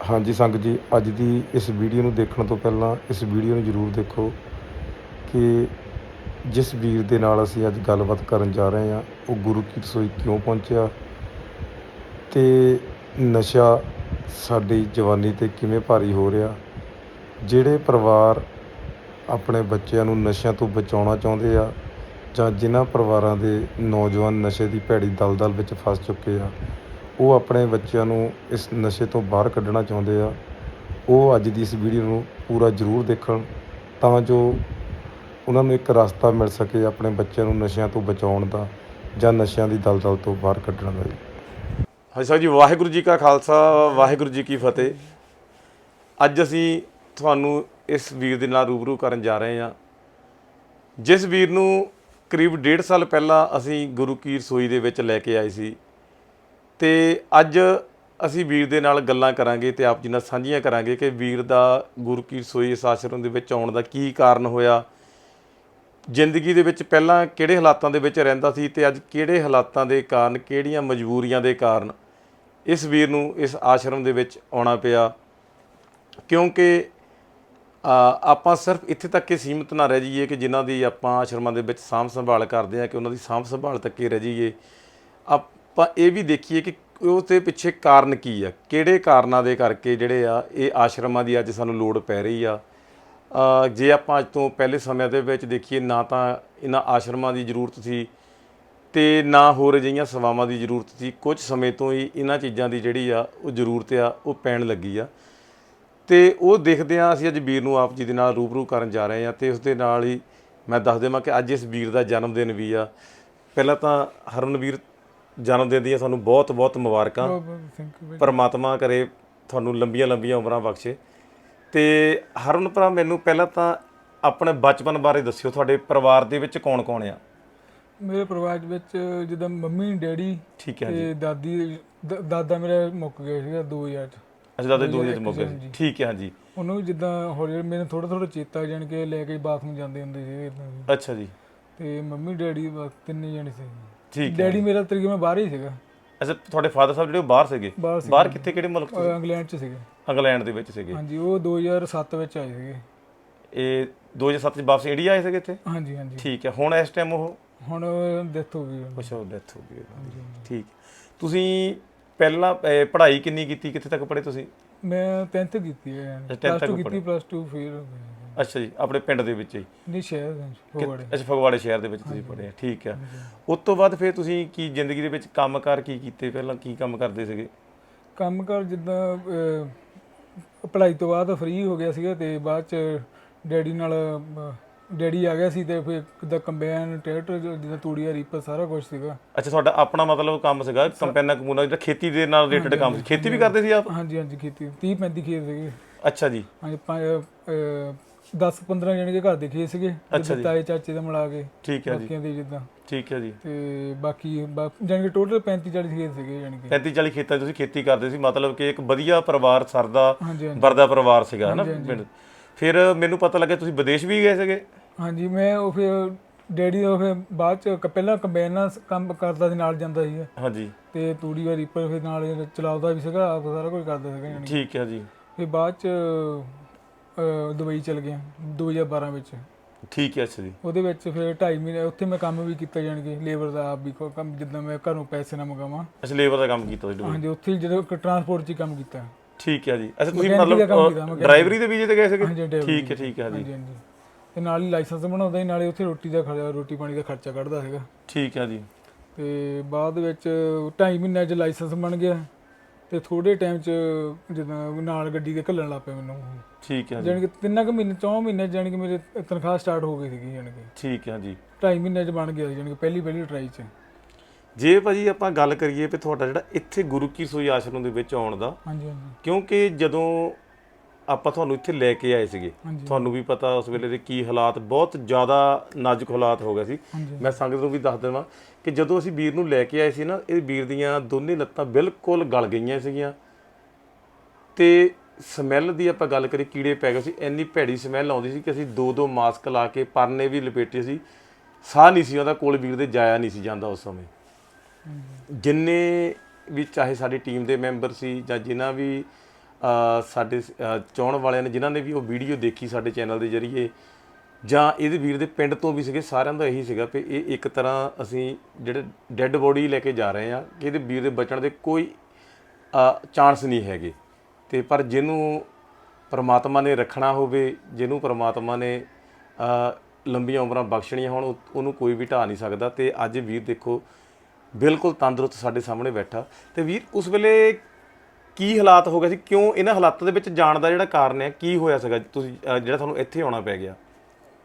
ਹਾਂਜੀ ਸੰਗਤ ਜੀ, ਅੱਜ ਦੀ ਇਸ ਵੀਡੀਓ ਨੂੰ ਦੇਖਣ ਤੋਂ ਪਹਿਲਾਂ ਇਸ ਵੀਡੀਓ ਨੂੰ ਜ਼ਰੂਰ ਦੇਖੋ ਕਿ ਜਿਸ ਵੀਰ ਦੇ ਨਾਲ ਅਸੀਂ ਅੱਜ ਗੱਲਬਾਤ ਕਰਨ ਜਾ ਰਹੇ ਹਾਂ, ਉਹ ਗੁਰੂ ਕੀ ਰਸੋਈ ਕਿਉਂ ਪਹੁੰਚਿਆ ਤੇ ਨਸ਼ਾ ਸਾਡੀ ਜਵਾਨੀ ਤੇ ਕਿਵੇਂ ਭਾਰੀ ਹੋ ਰਿਹਾ, ਜਿਹੜੇ ਪਰਿਵਾਰ ਆਪਣੇ ਬੱਚਿਆਂ ਨੂੰ ਨਸ਼ਿਆਂ ਤੋਂ ਬਚਾਉਣਾ ਚਾਹੁੰਦੇ ਆ ਜਾਂ ਜਿਨ੍ਹਾਂ ਪਰਿਵਾਰਾਂ ਦੇ ਨੌਜਵਾਨ ਨਸ਼ੇ ਦੀ ਭੈੜੀ ਦਲਦਲ ਵਿੱਚ ਫਸ ਚੁੱਕੇ ਆ ਉਹ ਆਪਣੇ ਬੱਚਿਆਂ ਨੂੰ ਇਸ ਨਸ਼ੇ ਤੋਂ ਬਾਹਰ ਕੱਢਣਾ ਚਾਹੁੰਦੇ ਆ। ਉਹ ਅੱਜ ਦੀ ਇਸ ਵੀਡੀਓ ਨੂੰ ਪੂਰਾ ਜ਼ਰੂਰ ਦੇਖਣ ਤਾਂ ਜੋ ਉਹਨਾਂ ਨੂੰ ਇੱਕ ਰਸਤਾ ਮਿਲ ਸਕੇ ਆਪਣੇ ਬੱਚਿਆਂ ਨੂੰ ਨਸ਼ਿਆਂ ਤੋਂ ਬਚਾਉਣ ਦਾ ਜਾਂ ਨਸ਼ਿਆਂ ਦੀ ਦਲਦਲ ਤੋਂ ਬਾਹਰ ਕੱਢਣ ਦਾ। ਜੀ ਹਾਂਜੀ ਸਾਹਿਬ ਜੀ, ਵਾਹਿਗੁਰੂ ਜੀ ਕਾ ਖਾਲਸਾ, ਵਾਹਿਗੁਰੂ ਜੀ ਕੀ ਫਤਿਹ। ਅੱਜ ਅਸੀਂ ਤੁਹਾਨੂੰ ਇਸ ਵੀਰ ਦੇ ਨਾਲ ਰੂਬਰੂ ਕਰਨ ਜਾ ਰਹੇ ਹਾਂ। ਜਿਸ ਵੀਰ ਨੂੰ ਕਰੀਬ 1.5 ਸਾਲ ਪਹਿਲਾਂ ਅਸੀਂ ਗੁਰੂ ਕੀ ਰਸੋਈ ਦੇ ਵਿੱਚ ਲੈ ਕੇ ਆਏ ਸੀ। ਤੇ ਅੱਜ ਅਸੀਂ ਵੀਰ ਦੇ ਨਾਲ ਗੱਲਾਂ ਕਰਾਂਗੇ ਤੇ ਆਪ ਜੀ ਨਾਲ ਸਾਂਝੀਆਂ ਕਰਾਂਗੇ ਕਿ ਵੀਰ ਦਾ ਗੁਰੂ ਕੀ ਰਸੋਈ ਇਸ ਆਸ਼ਰਮ ਦੇ ਵਿੱਚ ਆਉਣ ਦਾ ਕੀ ਕਾਰਨ ਹੋਇਆ। ਜ਼ਿੰਦਗੀ ਦੇ ਵਿੱਚ ਪਹਿਲਾਂ ਕਿਹੜੇ ਹਾਲਾਤਾਂ ਦੇ ਵਿੱਚ ਰਹਿੰਦਾ ਸੀ ਤੇ ਅੱਜ ਕਿਹੜੇ ਹਾਲਾਤਾਂ ਦੇ ਕਾਰਨ, ਕਿਹੜੀਆਂ ਮਜਬੂਰੀਆਂ ਦੇ ਕਾਰਨ ਇਸ ਵੀਰ ਨੂੰ ਇਸ ਆਸ਼ਰਮ ਦੇ ਵਿੱਚ ਆਉਣਾ ਪਿਆ? ਕਿਉਂਕਿ ਆਪਾਂ ਸਿਰਫ ਇੱਥੇ ਤੱਕ ਹੀ ਸੀਮਿਤ ਨਾ ਰਹਿ ਜਾਈਏ ਕਿ ਜਿਨ੍ਹਾਂ ਦੀ ਆਪਾਂ ਆਸ਼ਰਮਾਂ ਦੇ ਵਿੱਚ ਸਾਂਭ ਸੰਭਾਲ ਕਰਦੇ ਆ ਕਿ ਉਹਨਾਂ ਦੀ ਸਾਂਭ ਸੰਭਾਲ ਤੱਕ ਹੀ ਰਹਿ ਜਾਈਏ। ਆਪ ਆਪਾਂ ਇਹ ਵੀ ਦੇਖੀਏ ਕਿ ਉਸ ਦੇ ਪਿੱਛੇ ਕਾਰਨ ਕੀ ਆ? ਕਿਹੜੇ ਕਾਰਨਾਂ ਦੇ ਕਰਕੇ ਜਿਹੜੇ ਆ, ਇਹ ਆਸ਼ਰਮਾਂ ਦੀ ਅੱਜ ਸਾਨੂੰ ਲੋੜ ਪੈ ਰਹੀ ਆ? ਜੇ ਆਪਾਂ ਅੱਜ ਤੋਂ ਪਹਿਲੇ ਸਮਿਆਂ ਦੇ ਵਿੱਚ ਦੇਖੀਏ, ਨਾ ਤਾਂ ਇਹਨਾਂ ਆਸ਼ਰਮਾਂ ਦੀ ਜ਼ਰੂਰਤ ਸੀ ਤੇ ਨਾ ਹੋਰ ਅਜਿਹੀਆਂ ਸੇਵਾਵਾਂ ਦੀ ਜ਼ਰੂਰਤ ਸੀ। ਕੁਝ ਸਮੇਂ ਤੋਂ ਹੀ ਇਹਨਾਂ ਚੀਜ਼ਾਂ ਦੀ ਜਿਹੜੀ ਆ, ਉਹ ਜ਼ਰੂਰਤ ਆ, ਉਹ ਪੈਣ ਲੱਗੀ ਆ। ਤੇ ਉਹ ਦੇਖਦੇ ਆ, ਅਸੀਂ ਅੱਜ ਵੀਰ ਨੂੰ ਆਪ ਜੀ ਦੇ ਨਾਲ ਰੂਬਰੂ ਕਰਨ ਜਾ ਰਹੇ ਆ ਤੇ ਉਸ ਦੇ ਨਾਲ ਹੀ ਮੈਂ ਦੱਸ ਦੇਵਾਂ ਕਿ ਅੱਜ ਇਸ ਵੀਰ ਦਾ ਜਨਮ ਦਿਨ ਵੀ ਆ। ਪਹਿਲਾਂ ਤਾਂ ਹਰਨਵੀਰ ਜਨਮ ਦਿਨ ਦੀਆਂ ਤੁਹਾਨੂੰ ਬਹੁਤ ਬਹੁਤ ਮੁਬਾਰਕਾਂ। ਪਰਮਾਤਮਾ ਕਰੇ ਤੁਹਾਨੂੰ ਲੰਬੀਆਂ ਲੰਬੀਆਂ ਉਮਰਾਂ ਬਖਸ਼ੇ। ਤੇ ਹਰਨ ਭਰਾ ਮੈਨੂੰ ਪਹਿਲਾਂ ਤਾਂ ਆਪਣੇ ਬਚਪਨ ਬਾਰੇ ਦੱਸਿਓ ਤੁਹਾਡੇ ਪਰਿਵਾਰ ਦੇ ਵਿੱਚ ਕੌਣ ਕੌਣ ਆ? ਮੇਰੇ ਪਰਿਵਾਰ ਦੇ ਵਿੱਚ ਜਿੱਦਾਂ ਮੰਮੀ ਡੈਡੀ ਠੀਕ ਹੈ ਜੀ। ਤੇ ਦਾਦੀ ਦ- ਦਾਦਾ ਮੇਰਾ ਮੁੱਕ ਗਿਆ ਸੀਗਾ 2000 ਚ। ਅੱਛਾ ਦਾਦੇ ਦੋ ਦੇ ਮੁੱਕ ਗਏ। ਠੀਕ ਹੈ ਹਾਂਜੀ। ਉਹਨੂੰ ਜਿੱਦਾਂ ਹੌਲੀ ਮੈਨੂੰ ਥੋੜਾ ਥੋੜਾ ਚੇਤਾ ਜਾਣ ਕੇ ਲੈ ਕੇ ਬਾਥਰੂਮ ਜਾਂਦੇ ਹੁੰਦੇ ਸੀ। ਅੱਛਾ ਜੀ। ਤੇ ਮੰਮੀ ਡੈਡੀ ਬਸ ਤਿੰਨੇ ਜਣੇ ਸੀ ਠੀਕ ਹੈ। ਡੈਡੀ ਮੇਰਾ ਤਕਰੀਬਨ ਬਾਹਰ ਹੀ ਸੀਗਾ। ਅੱਛਾ ਤੁਹਾਡੇ ਫਾਦਰ ਸਾਹਿਬ ਜਿਹੜੇ ਉਹ ਬਾਹਰ ਸੀਗੇ? ਬਾਹਰ ਕਿੱਥੇ ਕਿਹੜੇ ਮੁਲਕ ਉਹ ਇੰਗਲੈਂਡ ਚ ਸੀਗੇ। ਇੰਗਲੈਂਡ ਦੇ ਵਿੱਚ ਸੀਗੇ। ਹਾਂਜੀ ਉਹ 2007 ਵਿੱਚ ਆਏ ਸੀਗੇ। ਇਹ 2007 ਚ ਵਾਪਸ ਇੰਡੀਆ ਆਏ ਸੀਗੇ ਇੱਥੇ? ਹਾਂਜੀ ਹਾਂਜੀ। ਠੀਕ ਹੈ ਹੁਣ ਇਸ ਟਾਈਮ ਉਹ ਹੁਣ ਡੈਥ ਹੋ ਗਈ ਕੁਛ ਉਹ ਡੈਥ ਹੋ ਗਈ ਉਹਨਾਂ ਦੀ। ਠੀਕ ਤੁਸੀਂ ਪਹਿਲਾਂ ਅਹ, ਪੜ੍ਹਾਈ ਕਿੰਨੀ ਕੀਤੀ ਕਿੱਥੇ ਤੱਕ ਪੜ੍ਹੇ ਤੁਸੀਂ? ਮੈਂ 10th ਕੀਤੀ ਹੈ ਅੱਛਾ, 10th ਪਲੱਸ ਤੱਕ 2 ਪੜ੍ਹੇ। ਕੀਤੀ ਪਲੱਸ 2 ਫਿਰ ਹੋ ਗਿਆ। ਅੱਛਾ ਜੀ ਆਪਣੇ ਪਿੰਡ ਦੇ ਵਿੱਚ ਹੀ? ਨਹੀਂ ਸ਼ਹਿਰ ਦੇ ਵਿੱਚ, ਫਗਵਾੜੇ। ਅੱਛਾ ਫਗਵਾੜੇ ਸ਼ਹਿਰ ਦੇ ਵਿੱਚ ਤੁਸੀਂ ਪੜ੍ਹੇ ਆ, ਠੀਕ ਹੈ ਉਸ ਤੋਂ ਬਾਅਦ ਫਿਰ ਤੁਸੀਂ ਕੀ ਜ਼ਿੰਦਗੀ ਦੇ ਵਿੱਚ ਕੰਮਕਾਰ ਕੀ ਕੀਤੇ? ਪਹਿਲਾਂ ਕੀ ਕੰਮ ਕਰਦੇ ਸੀਗੇ? ਕੰਮ ਕਰ ਜਿੱਦਾਂ ਅਹ, ਪੜ੍ਹਾਈ ਤੋਂ ਬਾਅਦ ਫ੍ਰੀ ਹੋ ਗਿਆ ਸੀਗਾ ਤੇ ਬਾਅਦ ਚ ਡੈਡੀ ਨਾਲ ਡੈਡੀ ਆ ਗਿਆ ਸੀ ਤੇ ਫਿਰ ਕਿੱਦਾਂ ਕੰਬਾਈਨ ਟਰੈਕਟਰ ਜਿੱਦਾਂ ਤੂੜੀਆ ਰੀਪਰ ਸਾਰਾ ਕੁਝ ਸੀਗਾ। ਅੱਛਾ ਤੁਹਾਡਾ ਆਪਣਾ ਮਤਲਬ ਕੰਮ ਸੀਗਾ ਕੰਪੈਨਾ ਕਮੂਨਾ ਜਿਹੜਾ ਖੇਤੀ ਦੇ ਨਾਲ ਰਿਲੇਟਡ ਕੰਮ ਸੀ। ਖੇਤੀ ਵੀ ਕਰਦੇ ਸੀ ਆਪ? ਹਾਂਜੀ ਹਾਂਜੀ ਕੀਤੀ 30 35 ਖੇਤ ਸੀਗੇ। ਅੱਛਾ ਜੀ। ਹਾਂਜੀ 10 15 ਜਣੇ ਦੇ ਘਰ ਦੇ ਖੇਤ ਸੀਗੇ ਅੱਛਾ ਜੀ। ਤਾਏ ਚਾਚੇ ਦਾ ਮਿਲਾ ਕੇ ਠੀਕ ਹੈ ਜੀ। ਬਾਕੀਆਂ ਦੇ ਜਿੱਦਾਂ। ਠੀਕ ਹੈ ਜੀ। ਤੇ ਬਾਕੀ ਜਾਣੀ ਕਿ ਟੋਟਲ 35 40 ਖੇਤ ਸੀਗੇ ਜਾਣੀ ਕਿ। 35 40 ਖੇਤਾਂ 'ਚ ਤੁਸੀਂ ਖੇਤੀ ਕਰਦੇ ਸੀ ਮਤਲਬ ਕਿ ਇੱਕ ਵਧੀਆ ਪਰਿਵਾਰ ਸਰਦਾ ਹਾਂਜੀ ਹਾਂਜੀ। ਵਰਦਾ ਪਰਿਵਾਰ ਸੀਗਾ ਹਨਾ। ਪਿੰਡ। ਫਿਰ ਮੈਨੂੰ ਪਤਾ ਲੱਗਿਆ ਤੁਸੀਂ ਵਿਦੇਸ਼ ਵੀ ਗਏ ਸੀਗੇ? ਹਾਂਜੀ ਮੈਂ ਉਹ ਫਿਰ ਡੈਡੀ ਦਾ ਫਿਰ ਬਾਅਦ ਚ ਕ- ਪਹਿਲਾਂ ਕੰਬਾਈਨ ਨਾਲ ਸ- ਕੰਮ ਕਰਦਾ ਸੀ ਨਾਲ ਜਾਂਦਾ ਸੀ ਹਾਂਜੀ। ਤੇ ਤੂੜੀ ਵਾਲੀ ਰੀਪਰ ਫਿਰ ਨਾਲ ਚਲਾਉਂਦਾ ਵੀ ਸੀਗਾ ਆਪ ਸਾਰਾ ਕੁਝ ਕਰਦਾ ਸੀਗਾ ਠੀਕ ਹੈ ਜੀ। ਫਿਰ ਬਾਅਦ ਚ ਅਹ, ਦੁਬਈ ਚਲ ਗਿਆ 2012 ਵਿੱਚ। ਠੀਕ ਹੈ ਅੱਛਾ ਜੀ। ਉਹਦੇ ਵਿੱਚ ਫਿਰ 2.5 ਮਹੀਨੇ ਉੱਥੇ ਮੈਂ ਕੰਮ ਵੀ ਕੀਤਾ ਜਾਣੀ ਕਿ ਲੇਬਰ ਦਾ ਆਪ ਵੀ ਕੰਮ ਜਿੱਦਾਂ ਮੈਂ ਘਰੋਂ ਪੈਸੇ ਨਾ ਮੰਗਾਵਾਂ। ਅੱਛਾ ਲੇਬਰ ਦਾ ਕੰਮ ਕੀਤਾ ਤੁਸੀਂ ਹਾਂਜੀ ਉੱਥੇ ਜਦੋਂ ਟਰਾਂਸਪੋਰਟ 'ਚ ਹੀ ਕੰਮ ਕੀਤਾ। ਠੀਕ ਹੈ ਜੀ। ਅੱਛਾ ਤੁਸੀਂ Mechanic ਦਾ ਕੰਮ ਕੀਤਾ, ਮਤਲਬ। ਡਰਾਈਵਰੀ ਦੇ ਵੀਜ਼ੇ ਤੇ ਗਏ ਸੀਗੇ? ਹਾਂਜੀ driver ਠੀਕ ਹੈ ਠੀਕ ਹੈ ਜੀ। ਹਾਂਜੀ ਹਾਂਜੀ। ਤੇ ਨਾਲ ਹੀ ਲਾਇਸੈਂਸ ਬਣਾਉਂਦਾ ਸੀ ਨਾਲੇ ਉੱਥੇ ਰੋਟੀ ਦਾ ਖਰਚਾ ਰੋਟੀ ਪਾਣੀ ਦਾ ਖਰਚਾ ਕੱਢਦਾ ਸੀਗਾ। ਠੀਕ ਹੈ ਜੀ। ਤੇ ਬਾਅਦ ਵਿੱਚ 2.5 ਮਹੀਨਿਆਂ 'ਚ ਲਾਇਸੈਂਸ ਬਣ ਗਿਆ। ਤੇ ਥੋੜੇ ਟਾਈਮ 'ਚ ਜਦੋਂ ਨਾਲ ਗੱਡੀ ਦੇ ਘੱਲਣ ਲੱਗ ਪਿਆ ਮੈਨੂੰ। ਠੀਕ ਹੈ ਜੀ। ਜਾਣੀ ਕਿ ਤਿੰਨਾਂ ਕੁ ਮਹੀਨੇ ਚੌਂ ਮਹੀਨੇ ਜਾਣੀ ਕਿ ਮੇਰੇ ਤਨਖਾਹ ਸਟਾਰਟ ਹੋ ਗਈ ਸੀਗੀ ਜਾਣੀ ਕਿ। ਠੀਕ ਹੈ ਜੀ। 2.5 ਮਹੀਨਿਆਂ 'ਚ ਬਣ ਗਿਆ ਜਾਣੀ ਕਿ ਪਹਿਲੀ ਪਹਿਲੀ ਟਰਾਈ 'ਚ। ਜੇ ਭਾਜੀ ਆਪਾਂ ਗੱਲ ਕਰੀਏ ਵੀ ਤੁਹਾਡਾ ਜਿਹੜਾ ਇੱਥੇ ਗੁਰੂ ਕੀ ਸੋਈ ਆਸ਼ਰਮ ਦੇ ਵਿੱਚ ਆਉਣ ਦਾ ਹਾਂਜੀ ਹਾਂਜੀ। ਕਿਉਂਕਿ ਜਦੋਂ ਆਪਾਂ ਤੁਹਾਨੂੰ ਇੱਥੇ ਲੈ ਕੇ ਆਏ ਸੀਗੇ ਹਾਂਜੀ। ਤੁਹਾਨੂੰ ਵੀ ਪਤਾ ਉਸ ਵੇਲੇ ਦੇ ਕੀ ਹਾਲਾਤ ਬਹੁਤ ਜ਼ਿਆਦਾ ਨਾਜ਼ੁਕ ਹਾਲਾਤ ਹੋ ਗਏ ਸੀ। ਹਾਂਜੀ। ਮੈਂ ਸੰਗਤ ਨੂੰ ਵੀ ਦੱਸ ਦੇਵਾਂ ਕਿ ਜਦੋਂ ਅਸੀਂ ਵੀਰ ਨੂੰ ਲੈ ਕੇ ਆਏ ਸੀ ਨਾ ਇਹ ਵੀਰ ਦੀਆਂ ਦੋਨੇ ਲੱਤਾਂ ਬਿਲਕੁਲ ਗਲ ਗਈਆਂ ਸੀਗੀਆਂ। ਤੇ ਸਮੈਲ ਦੀ ਆਪਾਂ ਗੱਲ ਕਰੀ ਕੀੜੇ ਪੈ ਗਏ ਸੀ, ਇੰਨੀ ਭੈੜੀ ਸਮੈਲ ਆਉਂਦੀ ਸੀ ਕਿ ਅਸੀਂ ਦੋ ਦੋ ਮਾਸਕ ਲਾ ਕੇ ਪਰਨੇ ਵੀ ਲਪੇਟੇ ਸੀ। ਸਾਹ ਨਹੀਂ ਸੀ ਉਹਦਾ ਕੋਲ ਵੀਰ ਦੇ ਜਾਇਆ ਨਹੀਂ ਸੀ ਜਾਂਦਾ ਉਸ ਸਮੇਂ। ਜਿੰਨੇ ਵੀ ਚਾਹੇ ਸਾਡੀ ਟੀਮ ਦੇ ਮੈਂਬਰ ਸੀ ਜਾਂ ਜਿਨ੍ਹਾਂ ਵੀ ਸਾਡੇ ਸ- ਚਾਹੁਣ ਵਾਲਿਆਂ ਨੇ, ਜਿਨ੍ਹਾਂ ਨੇ ਵੀ ਉਹ ਵੀਡੀਓ ਦੇਖੀ ਸਾਡੇ ਚੈਨਲ ਦੇ ਜ਼ਰੀਏ, ਜਾਂ ਇਹਦੇ ਵੀਰ ਦੇ ਪਿੰਡ ਤੋਂ ਵੀ ਸੀਗੇ, ਸਾਰਿਆਂ ਦਾ ਇਹੀ ਸੀਗਾ ਕਿ ਇਹ ਇੱਕ ਤਰ੍ਹਾਂ ਅਸੀਂ ਜਿਹੜੇ ਡੈੱਡ ਬੋਡੀ ਲੈ ਕੇ ਜਾ ਰਹੇ ਹਾਂ ਕਿ ਇਹਦੇ ਵੀਰ ਦੇ ਬਚਣ ਦੇ ਕੋਈ ਚਾਂਸ ਨਹੀਂ ਹੈਗੇ। ਤੇ ਪਰ ਜਿਹਨੂੰ ਪਰਮਾਤਮਾ ਨੇ ਰੱਖਣਾ ਹੋਵੇ, ਜਿਹਨੂੰ ਪਰਮਾਤਮਾ ਨੇ ਲੰਬੀਆਂ ਉਮਰਾਂ ਬਖਸ਼ਣੀਆਂ ਹੋਣ ਉਹਨੂੰ ਕੋਈ ਵੀ ਢਾ ਨਹੀਂ ਸਕਦਾ। ਤੇ ਅੱਜ ਵੀਰ ਦੇਖੋ, ਬਿਲਕੁਲ ਤੰਦਰੁਸਤ ਸਾਡੇ ਸਾਹਮਣੇ ਬੈਠਾ। ਤੇ ਵੀਰ, ਉਸ ਵੇਲੇ ਕੀ ਹਾਲਾਤ ਹੋ ਗਏ ਸੀ? ਕਿਉਂ ਇਹਨਾਂ ਹਾਲਾਤਾਂ ਦੇ ਵਿੱਚ ਜਾਣ ਦਾ ਜਿਹੜਾ ਕਾਰਨ ਹੈ? ਕੀ ਹੋਇਆ ਸੀਗਾ? ਤੁਸੀਂ ਜਿਹੜਾ ਤੁਹਾਨੂੰ ਇੱਥੇ ਆਉਣਾ ਪੈ ਗਿਆ।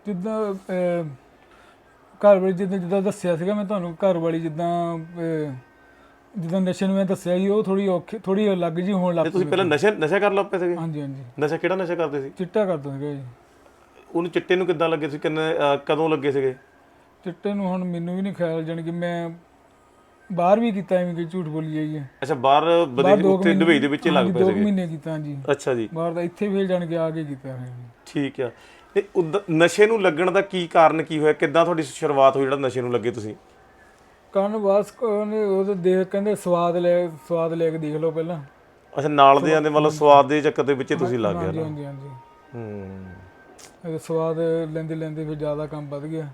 ਜਿੱਦਾਂ ਘਰ ਵਾਲੀ ਜਿੱਦਾਂ ਜਿੱਦਾਂ ਦੱਸਿਆ ਸੀਗਾ, ਮੈਂ ਤੁਹਾਨੂੰ ਘਰ ਵਾਲੀ ਜਿੱਦਾਂ ਜਿੱਦਾਂ ਨਸ਼ੇ ਨੂੰ ਮੈਂ ਦੱਸਿਆ ਸੀ ਉਹ ਥੋੜੀ ਔਖੀ ਥੋੜੀ ਅਲੱਗ ਜੀ ਹੋਣ ਲੱਗ ਤੇ ਪਈ ਤੁਸੀਂ ਪਹਿਲਾਂ ਨਸ਼ਾ ਨਸ਼ਾ ਕਰਨ ਲੱਗ ਪਏ ਸੀਗੇ? ਹਾਂਜੀ ਹਾਂਜੀ। ਨਸ਼ਾ ਕਿਹੜਾ ਨਸ਼ਾ ਕਰਦੇ ਸੀ? ਚਿੱਟਾ ਕਰਦਾ ਸੀਗਾ ਜੀ। ਉਹਨੂੰ ਚਿੱਟੇ ਨੂੰ ਕਿੱਦਾਂ ਲੱਗੇ ਸੀ? ਕਿੰਨੇ ਕਦੋਂ ਲੱਗੇ ਸੀਗੇ? ਚਿੱਟੇ ਨੂੰ ਹੁਣ ਮੈਨੂੰ ਵੀ ਨਹੀਂ ਖਿਆਲ ਜਾਣੀ ਕਿ ਮੈਂ ਬਾਹਰ ਵੀ ਕੀਤਾ ਐਵੇਂ ਕਿ ਝੂਠ ਬੋਲੀ ਜਾਈਏ ਅੱਛਾ ਬਾਹਰ ਬਾਹਰ ਬਦੇ ਦੋ ਕੁ ਉੱਤੇ ਮਹੀਨੇ- ਦੁਬਈ ਦੇ ਵਿੱਚ ਹੀ ਲੱਗ ਹਾਂਜੀ, ਪਏ ਦੋ ਕੁ ਸੀਗੇ। ਮਹੀਨੇ ਕੀਤਾ ਹਾਂਜੀ। ਅੱਛਾ ਜੀ। ਬਾਹਰ ਦਾ ਇੱਥੇ ਫੇਰ ਜਾਣ ਕੇ ਆ ਕੇ ਕੀਤਾ ਫਿਰ। ਠੀਕ ਆ। ਤੇ ਉਦ- ਨਸ਼ੇ ਨੂੰ ਲੱਗਣ ਦਾ ਕੀ ਕਾਰਨ ਕੀ ਹੋਇਆ? ਕਿੱਦਾਂ ਤੁਹਾਡੀ ਸ਼ੁਰੂਆਤ ਹੋਈ ਜਿਹੜਾ ਨਸ਼ੇ ਨੂੰ ਲੱਗੇ ਤੁਸੀਂ? ਕੰਨ ਵਾਸ ਉਹਨੇ ਉਹ ਦੇਖ ਕਹਿੰਦੇ ਸਵਾਦ ਲੈ ਸਵਾਦ ਲੈ ਕੇ ਦੇਖ ਲਓ ਪਹਿਲਾਂ। ਅੱਛਾ ਨਾਲ ਦੇ ਆਂਦੇ ਮਤਲਬ ਸਵਾਦ ਦੇ ਚੱਕਰ ਦੇ ਵਿੱਚ ਹੀ ਤੁਸੀਂ ਲੱਗ ਗਏ ਹਾਂਜੀ ਨਾ? ਹਾਂਜੀ ਹਾਂਜੀ। ਹੂੰ। ਇਹ ਸਵਾਦ ਲੈਂਦੇ ਲੈਂਦੇ ਫਿਰ ਜ਼ਿਆਦਾ ਕੰਮ ਵੱਧ ਗਿਆ।